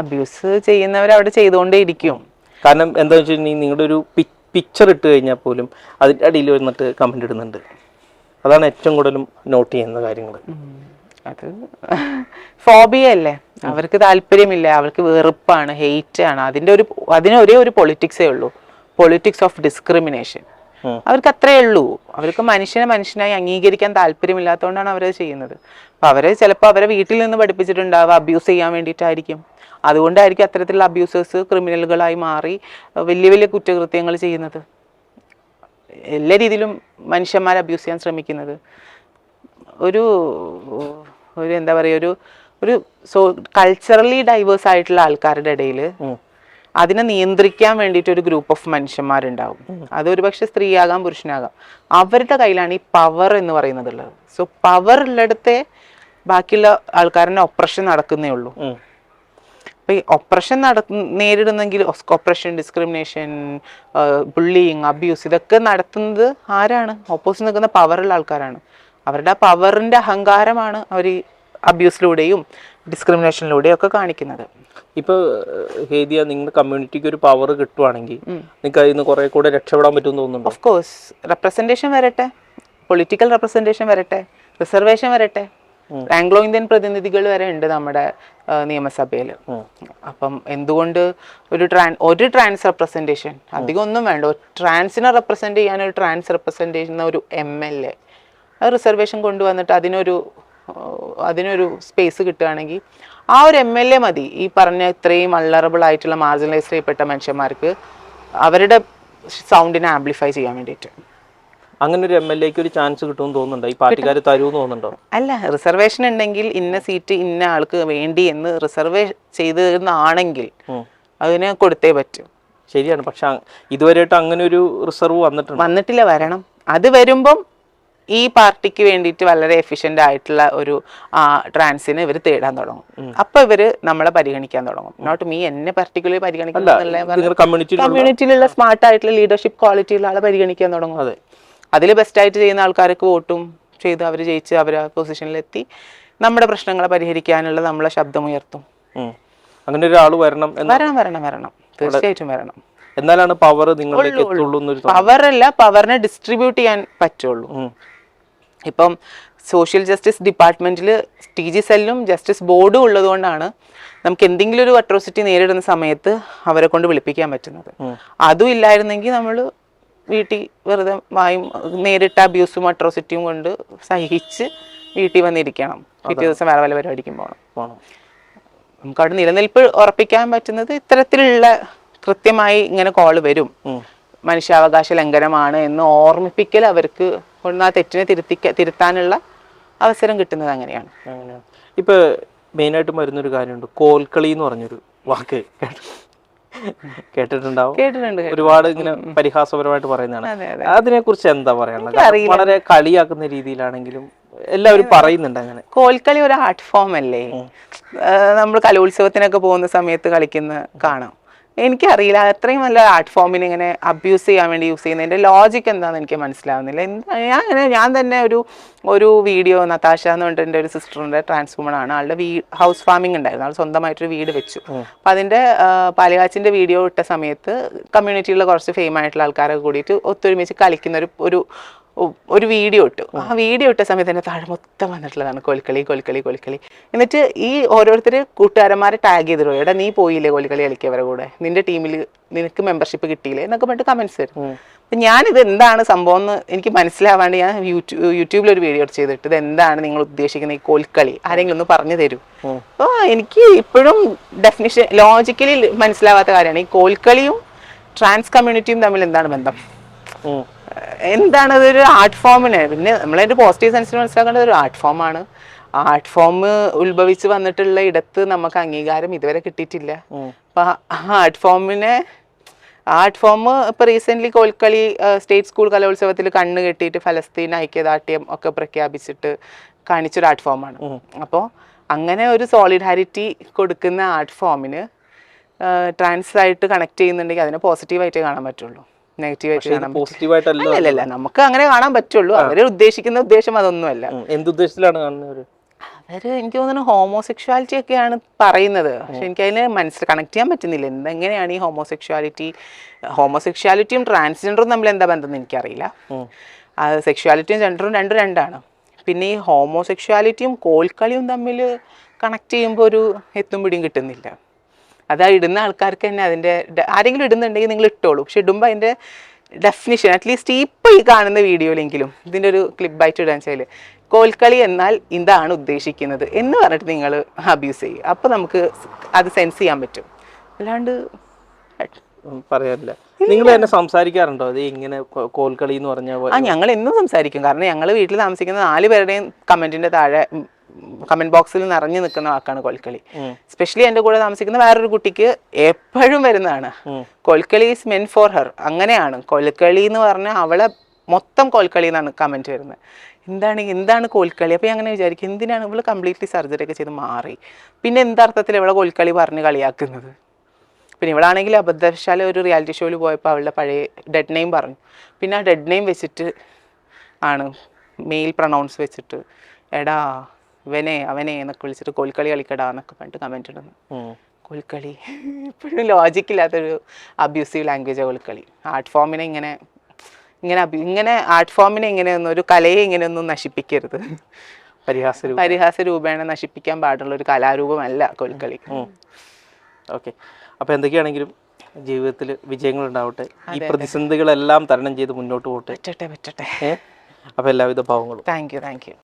അബ്യൂസ് ചെയ്യുന്നവർ അവിടെ ചെയ്തുകൊണ്ടേ ഇരിക്കും. കാരണം എന്താ വെച്ചിട്ടുണ്ടെങ്കിൽ നിങ്ങളുടെ ഒരു പിക്ചർ ഇട്ട് കഴിഞ്ഞാൽ പോലും അതിന്റെ അടിയിൽ വന്നിട്ട് കമന്റ് ഇടുന്നുണ്ട്. അതാണ് ഏറ്റവും കൂടുതലും നോട്ട് ചെയ്യുന്ന കാര്യങ്ങൾ അത് ഫോബിയ അല്ലേ? അവർക്ക് താല്പര്യമില്ല അവർക്ക് വെറുപ്പാണ് ഹെയ്റ്റ് ആണ് അതിന്റെ ഒരു അതിന് ഒരേ ഒരു പൊളിറ്റിക്സേ ഉള്ളൂ. Politics of discrimination. അവർക്ക് അത്രേ ഉള്ളൂ. അവർക്ക് മനുഷ്യനെ മനുഷ്യനായി അംഗീകരിക്കാൻ താല്പര്യമില്ലാത്തതുകൊണ്ടാണ് അവരത് ചെയ്യുന്നത്. അപ്പൊ അവരെ ചിലപ്പോൾ അവരെ വീട്ടിൽ നിന്ന് പഠിപ്പിച്ചിട്ടുണ്ടാവുക അബ്യൂസ് ചെയ്യാൻ വേണ്ടിയിട്ടായിരിക്കും. അതുകൊണ്ടായിരിക്കും അത്തരത്തിലുള്ള അബ്യൂസേഴ്സ് ക്രിമിനലുകളായി മാറി വലിയ വലിയ കുറ്റകൃത്യങ്ങൾ ചെയ്യുന്നത്. എല്ലാ രീതിയിലും മനുഷ്യന്മാരെ അബ്യൂസ് ചെയ്യാൻ ശ്രമിക്കുന്നത്. ഒരു ഒരു എന്താ പറയുക ഒരു ഒരു സോ കൾച്ചറലി ഡൈവേഴ്സ് ആയിട്ടുള്ള ആൾക്കാരുടെ ഇടയിൽ അതിനെ നിയന്ത്രിക്കാൻ വേണ്ടിയിട്ട് ഒരു ഗ്രൂപ്പ് ഓഫ് മനുഷ്യന്മാരുണ്ടാവും. അത് ഒരുപക്ഷെ സ്ത്രീയാകാം പുരുഷനാകാം. അവരുടെ കയ്യിലാണ് ഈ പവർ എന്ന് പറയുന്നത് ഉള്ളത് സോ പവർ ഉള്ളിടത്തെ ബാക്കിയുള്ള ആൾക്കാരുടെ ഒപ്രഷൻ നടക്കുന്നേ ഉള്ളൂ. അപ്പൊ ഈ ഒപ്രഷൻ നട നേരിടുന്നെങ്കിൽ ഒപ്രഷൻ ഡിസ്ക്രിമിനേഷൻ ബുള്ളിങ് അബ്യൂസ് ഇതൊക്കെ നടത്തുന്നത് ആരാണ്? ഓപ്പോസിറ്റ് നിൽക്കുന്ന പവറുള്ള ആൾക്കാരാണ്. അവരുടെ ആ പവറിന്റെ അഹങ്കാരമാണ് അവർ അബ്യൂസിലൂടെയും ഡിസ്ക്രിമിനേഷനിലൂടെയും ഒക്കെ കാണിക്കുന്നത്. ഇപ്പോൾ ഹേദിയ നിങ്ങളുടെ കമ്മ്യൂണിറ്റിക്ക് ഒരു പവർ കിട്ടുവാണെങ്കിൽ നിങ്ങൾക്ക് അതിൽ നിന്ന് കുറെ കൂടെ രക്ഷപ്പെടാൻ പറ്റുമെന്ന് തോന്നുന്നു ഓഫ് കോഴ്സ് റെപ്രസെന്റേഷൻ വരട്ടെ. പൊളിറ്റിക്കൽ റെപ്രസെന്റേഷൻ വരട്ടെ. റിസർവേഷൻ വരട്ടെ. ആംഗ്ലോ ഇന്ത്യൻ പ്രതിനിധികൾ വരെ ഉണ്ട് നമ്മുടെ നിയമസഭയിൽ അപ്പം എന്തുകൊണ്ട് ഒരു ട്രാൻ ഒരു ട്രാൻസ് റെപ്രസെന്റേഷൻ അധികം ഒന്നും വേണ്ട. ഒരു ട്രാൻസിനെ റെപ്രസെന്റ് ചെയ്യാൻ ഒരു ട്രാൻസ് റെപ്രസെന്റേഷൻ ഒരു എം എൽ എ റിസർവേഷൻ കൊണ്ടുവന്നിട്ട് അതിനൊരു അതിനൊരു സ്പേസ് കിട്ടുകയാണെങ്കിൽ ആ ഒരു എം എൽ എ മതി. ഈ പറഞ്ഞ ഇത്രയും അള്ളറബിൾ ആയിട്ടുള്ള മാർജിനലൈസ് ചെയ്യപ്പെട്ട മനുഷ്യന്മാർക്ക് അവരുടെ സൗണ്ടിനെ ആംപ്ലിഫൈ ചെയ്യാൻ വേണ്ടിയിട്ട്. അങ്ങനെ ഒരു എം എൽ എക്ക് ഒരു ചാൻസ് കിട്ടുമെന്ന് തോന്നുന്നുണ്ടോ? ഈ പാർട്ടിക്കാർ തരുമെന്ന് തോന്നുന്നുണ്ടോ? അല്ല റിസർവേഷൻ ഉണ്ടെങ്കിൽ ഇന്ന സീറ്റ് ഇന്ന ആൾക്ക് വേണ്ടി എന്ന് റിസർവേ ചെയ്തിരുന്നാണെങ്കിൽ അതിന് കൊടുത്തേ പറ്റും. ശരിയാണ്. പക്ഷെ ഇതുവരെയായിട്ട് അങ്ങനെ ഒരു റിസർവ് വന്നിട്ടുണ്ട്? വന്നിട്ടില്ല വരണം. അത് വരുമ്പം ഈ പാർട്ടിക്ക് വേണ്ടിയിട്ട് വളരെ എഫിഷ്യന്റ് ആയിട്ടുള്ള ഒരു ട്രാൻസിനെ ഇവർ തേടാൻ തുടങ്ങും. അപ്പൊ ഇവർ നമ്മളെ പരിഗണിക്കാൻ തുടങ്ങും. നോട്ട് മീ എന്നെ പർട്ടിക്കുലർ കമ്മ്യൂണിറ്റി കമ്മ്യൂണിറ്റിയിലുള്ള സ്മാർട്ട് ആയിട്ടുള്ള ലീഡർഷിപ്പ് ക്വാളിറ്റി ഉള്ള ആളെ പരിഗണിക്കാൻ തുടങ്ങും. അതെ. അതിൽ ബെസ്റ്റ് ആയിട്ട് ചെയ്യുന്ന ആൾക്കാർക്ക് വോട്ടും ചെയ്ത് അവർ ജയിച്ച് അവർ ആ പൊസിഷനിലെത്തി നമ്മുടെ പ്രശ്നങ്ങളെ പരിഹരിക്കാനുള്ള നമ്മളെ ശബ്ദമുയർത്തും. അങ്ങനെ ഒരാൾ വരണം വരണം വരണം വരണം. തീർച്ചയായിട്ടും വരണം. എന്നാലാണ് പവർ നിങ്ങളിലേക്ക് എത്തുള്ളൂ പവർ അല്ല പവറിനെ ഡിസ്ട്രിബ്യൂട്ട് ചെയ്യാൻ പറ്റുള്ളൂ. ഇപ്പം സോഷ്യൽ ജസ്റ്റിസ് ഡിപ്പാർട്ട്മെന്റിൽ ടി ജി സെല്ലും ജസ്റ്റിസ് ബോർഡും ഉള്ളതുകൊണ്ടാണ് നമുക്ക് എന്തെങ്കിലും ഒരു അട്രോസിറ്റി നേരിടുന്ന സമയത്ത് അവരെ കൊണ്ട് വിളിപ്പിക്കാൻ പറ്റുന്നത്. അതും ഇല്ലായിരുന്നെങ്കിൽ നമ്മൾ വീട്ടിൽ വെറുതെ വായും നേരിട്ട അബ്യൂസും അട്രോസിറ്റിയും കൊണ്ട് സഹിച്ച് വീട്ടിൽ വന്നിരിക്കണം. പിറ്റേ ദിവസം വേറെ വല്ല പരിപാടിക്കും പോകണം പോകണം നമുക്ക് അവിടെ നിലനിൽപ്പ് ഉറപ്പിക്കാൻ പറ്റുന്നത് ഇത്തരത്തിലുള്ള കൃത്യമായി ഇങ്ങനെ കോൾ വരും. മനുഷ്യാവകാശ ലംഘനമാണ് എന്ന് ഓർമ്മിപ്പിക്കൽ അവർക്ക് കൊണ്ട് ആ തെറ്റിനെ തിരുത്തിക്ക തിരുത്താനുള്ള അവസരം കിട്ടുന്നത് അങ്ങനെയാണ്. ഇപ്പോൾ ഇപ്പൊ മെയിനായിട്ടും വരുന്നൊരു കാര്യമുണ്ട്. കോൽക്കളി എന്ന് പറഞ്ഞൊരു വാക്ക് കേട്ടിട്ടുണ്ടാവും? കേട്ടിട്ടുണ്ട് ഒരുപാട് ഇങ്ങനെ പരിഹാസപരമായിട്ട് പറയുന്നതാണ്. അതെ, അതെ. അതിനെ കുറിച്ച് എന്താ പറയാനുള്ളത്? വളരെ കളിയാക്കുന്ന രീതിയിലാണെങ്കിലും എല്ലാവരും പറയുന്നുണ്ട് അങ്ങനെ. കോൽക്കളി ഒരു ആർട്ട് ഫോം അല്ലേ നമ്മൾ കലോത്സവത്തിനൊക്കെ പോകുന്ന സമയത്ത് കളിക്കുന്ന കാണാം. എനിക്കറിയില്ല. അത്രയും നല്ല ആർട്ട് ഫോമിനെ ഇങ്ങനെ അബ്യൂസ് ചെയ്യാൻ വേണ്ടി യൂസ് ചെയ്യുന്നതിന്റെ ലോജിക് എന്താണെന്ന് എനിക്ക് മനസ്സിലാവുന്നില്ല. എന്താ ഞാൻ അങ്ങനെ ഞാൻ തന്നെ ഒരു ഒരു വീഡിയോ നതാശ എന്ന് പറഞ്ഞിട്ട് എന്റെ ഒരു സിസ്റ്ററിന്റെ ട്രാൻസ്ഫോമൺ ആണ്. ആളുടെ വീ ഹൗസ് ഫാമിംഗ് ഉണ്ടായിരുന്നു. ആൾ സ്വന്തമായിട്ടൊരു വീട് വെച്ചു. അപ്പം അതിന്റെ പാലുകാച്ചിന്റെ വീഡിയോ ഇട്ട സമയത്ത് കമ്മ്യൂണിറ്റിയിലുള്ള കുറച്ച് ഫെയിം ആയിട്ടുള്ള ആൾക്കാരൊക്കെ കൂടിയിട്ട് ഒത്തൊരുമിച്ച് കളിക്കുന്ന ഒരു ഒരു ഒരു വീഡിയോ ഇട്ടു. ആ. വീഡിയോ ഇട്ട സമയത്ത് തന്നെ താഴെ മൊത്തം വന്നിട്ടുള്ളതാണ് കോൽക്കളി കോൽക്കളി കോൽക്കളി എന്നിട്ട് ഈ ഓരോരുത്തർ കൂട്ടുകാരന്മാരെ ടാഗ് ചെയ്തിട്ടു എടാ നീ പോയില്ലേ കോൽക്കളി കളിക്കവരെ കൂടെ? നിന്റെ ടീമിൽ നിനക്ക് മെമ്പർഷിപ്പ് കിട്ടിയില്ലേ? എന്നൊക്കെ പറഞ്ഞിട്ട് കമന്റ്സ് വരും. അപ്പം ഞാനിത് എന്താണ് സംഭവം എന്ന് എനിക്ക് മനസ്സിലാവാണ്ട് ഞാൻ യൂട്യൂബ് യൂട്യൂബിൽ ഒരു വീഡിയോ ചെയ്തിട്ട് ഇത് എന്താണ് നിങ്ങൾ ഉദ്ദേശിക്കുന്ന ഈ കോൽക്കളി ആരെങ്കിലും ഒന്ന് പറഞ്ഞു തരൂ. അപ്പോൾ എനിക്ക് ഇപ്പോഴും ഡെഫിനിഷൻ ലോജിക്കലി മനസ്സിലാവാത്ത കാര്യമാണ്. ഈ കോൽക്കളിയും ട്രാൻസ് കമ്മ്യൂണിറ്റിയും തമ്മിൽ എന്താണ് ബന്ധം. എന്താണ് അതൊരു ആർട്ട് ഫോമിന് പിന്നെ നമ്മളതിന്റെ പോസിറ്റീവ് സെൻസിൽ മനസ്സിലാക്കേണ്ടത് ഒരു ആർട്ട് ഫോമാണ് ആർട്ട് ഫോം ഉത്ഭവിച്ച് വന്നിട്ടുള്ള ഇടത്ത് നമുക്ക് അംഗീകാരം ഇതുവരെ കിട്ടിയിട്ടില്ല. അപ്പൊ ആർട്ട് ഫോമിനെ ആർട്ട് ഫോം ഇപ്പൊ റീസെന്റ് കോൽക്കളി സ്റ്റേറ്റ് സ്കൂൾ കലോത്സവത്തിൽ കണ്ണ് കെട്ടിയിട്ട് ഫലസ്തീൻ ഐക്യദാർഢ്യം ഒക്കെ പ്രഖ്യാപിച്ചിട്ട് കാണിച്ചൊരു ആർട്ട് ഫോമാണ് അപ്പോൾ അങ്ങനെ ഒരു സോളിഡാരിറ്റി കൊടുക്കുന്ന ആർട്ട് ഫോമിന് ട്രാൻസ് ആയിട്ട് കണക്ട് ചെയ്യുന്നുണ്ടെങ്കിൽ അതിനെ പോസിറ്റീവായിട്ടേ കാണാൻ പറ്റുള്ളൂ. നെഗറ്റീവായിട്ട് കാണാൻ. പോസിറ്റീവായിട്ടല്ല അല്ലല്ല നമുക്ക് അങ്ങനെ കാണാൻ പറ്റുള്ളൂ. അവർ ഉദ്ദേശിക്കുന്ന ഉദ്ദേശം അതൊന്നുമല്ല. എന്ത് ഉദ്ദേശത്തിലാണ് കാണുന്നത് അവർ എനിക്ക് തോന്നുന്നു ഹോമോസെക്ഷുവാലിറ്റി ഒക്കെയാണ് പറയുന്നത്. പക്ഷെ എനിക്ക് അതിന് മനസ്സിൽ കണക്ട് ചെയ്യാൻ പറ്റുന്നില്ല. എന്തെങ്ങനെയാണ് ഈ ഹോമോസെക്ഷുവാലിറ്റി ഹോമോസെക്ഷുവാലിറ്റിയും ട്രാൻസ്ജെൻഡറും തമ്മിൽ എന്താ ബന്ധം എന്ന് എനിക്കറിയില്ല. സെക്ഷുവാലിറ്റിയും ജെൻഡറും രണ്ടും രണ്ടാണ്. പിന്നെ ഈ ഹോമോസെക്ഷുവാലിറ്റിയും കോൽക്കളിയും തമ്മിൽ കണക്ട് ചെയ്യുമ്പോൾ ഒരു എത്തും പിടിയും കിട്ടുന്നില്ല. അതാ ഇടുന്ന ആൾക്കാർക്ക് തന്നെ അതിന്റെ ആരെങ്കിലും ഇടുന്നുണ്ടെങ്കിൽ നിങ്ങൾ ഇട്ടോളൂ. പക്ഷെ ഇടുമ്പോൾ അതിന്റെ ഡെഫിനിഷൻ അറ്റ്ലീസ്റ്റ് ഇപ്പോൾ ഈ കാണുന്ന വീഡിയോയിലെങ്കിലും ഇതിന്റെ ഒരു ക്ലിപ്പ് ആയിട്ട് ഇടാൻ വെച്ചാൽ കോൽക്കളി എന്നാൽ ഇതാണ് ഉദ്ദേശിക്കുന്നത് എന്ന് പറഞ്ഞിട്ട് നിങ്ങൾ അബ്യൂസ് ചെയ്യും. അപ്പോൾ നമുക്ക് അത് സെൻസ് ചെയ്യാൻ പറ്റും. അല്ലാണ്ട് പറയാറില്ല. നിങ്ങൾ തന്നെ സംസാരിക്കാറുണ്ടോ? അത് ഇങ്ങനെ കോൽക്കളി എന്ന് പറഞ്ഞ ആ ഞങ്ങൾ എന്നും സംസാരിക്കും. കാരണം ഞങ്ങൾ വീട്ടിൽ താമസിക്കുന്ന നാല് പേരുടെയും കമന്റിന്റെ താഴെ കമന്റ് ബോക്സിൽ നിറഞ്ഞു നിൽക്കുന്ന വാക്കാണ് കോൽക്കളി. സ്പെഷ്യലി എന്റെ കൂടെ താമസിക്കുന്ന വേറൊരു കുട്ടിക്ക് എപ്പോഴും വരുന്നതാണ്. Kolkali is men for her അങ്ങനെയാണ്. കോൽക്കളി എന്ന് പറഞ്ഞാൽ അവളെ മൊത്തം കോൽക്കളി എന്നാണ് കമന്റ് വരുന്നത്. എന്താണ് എന്താണ് കോൽക്കളി? അപ്പോൾ അങ്ങനെ വിചാരിക്കും എന്തിനാണ് ഇവൾ കംപ്ലീറ്റ്ലി സർജറി ഒക്കെ ചെയ്ത് മാറി? പിന്നെ എന്തർത്ഥത്തിൽ ഇവളെ കോൽക്കളി പറഞ്ഞ് കളിയാക്കുന്നത്? പിന്നെ ഇവളാണെങ്കിൽ അബദ്ധവശാല ഒരു റിയാലിറ്റി ഷോയിൽ പോയപ്പോൾ അവളുടെ പഴയ ഡെഡ് നെയിം പറഞ്ഞു. പിന്നെ ആ ഡെഡ് നെയിം വെച്ചിട്ട് ആണ് മെയിൽ പ്രണൗൺസ് വെച്ചിട്ട് എടാ ഇവനെ അവനെ എന്നൊക്കെ വിളിച്ചിട്ട് കോൽക്കളി കളിക്കടാ എന്നൊക്കെ പറഞ്ഞിട്ട് കമന്റ് ഇടുന്നു. കോൽക്കളി ഇപ്പോഴും ലോജിക്കില്ലാത്തൊരു അബ്യൂസീവ് ലാംഗ്വേജ് കോൽക്കളി. ആർട്ട് ഫോമിനെ ഇങ്ങനെ ഇങ്ങനെ ഇങ്ങനെ ആർട്ട് ഫോമിനെ ഇങ്ങനെയൊന്നും ഒരു കലയെ ഇങ്ങനെയൊന്നും നശിപ്പിക്കരുത്. പരിഹാസ പരിഹാസ രൂപേണ നശിപ്പിക്കാൻ പാടുള്ള ഒരു കലാരൂപമല്ല കോൽക്കളി. ഓക്കെ അപ്പോൾ എന്തൊക്കെയാണെങ്കിലും ജീവിതത്തിൽ വിജയങ്ങൾ ഉണ്ടാവട്ടെ ഈ പ്രതിസന്ധികളെല്ലാം തരണം ചെയ്ത് മുന്നോട്ട് പോകട്ടെ പറ്റട്ടെ പറ്റട്ടെ. അപ്പോൾ എല്ലാവിധ ഭാവങ്ങളും. Thank you thank you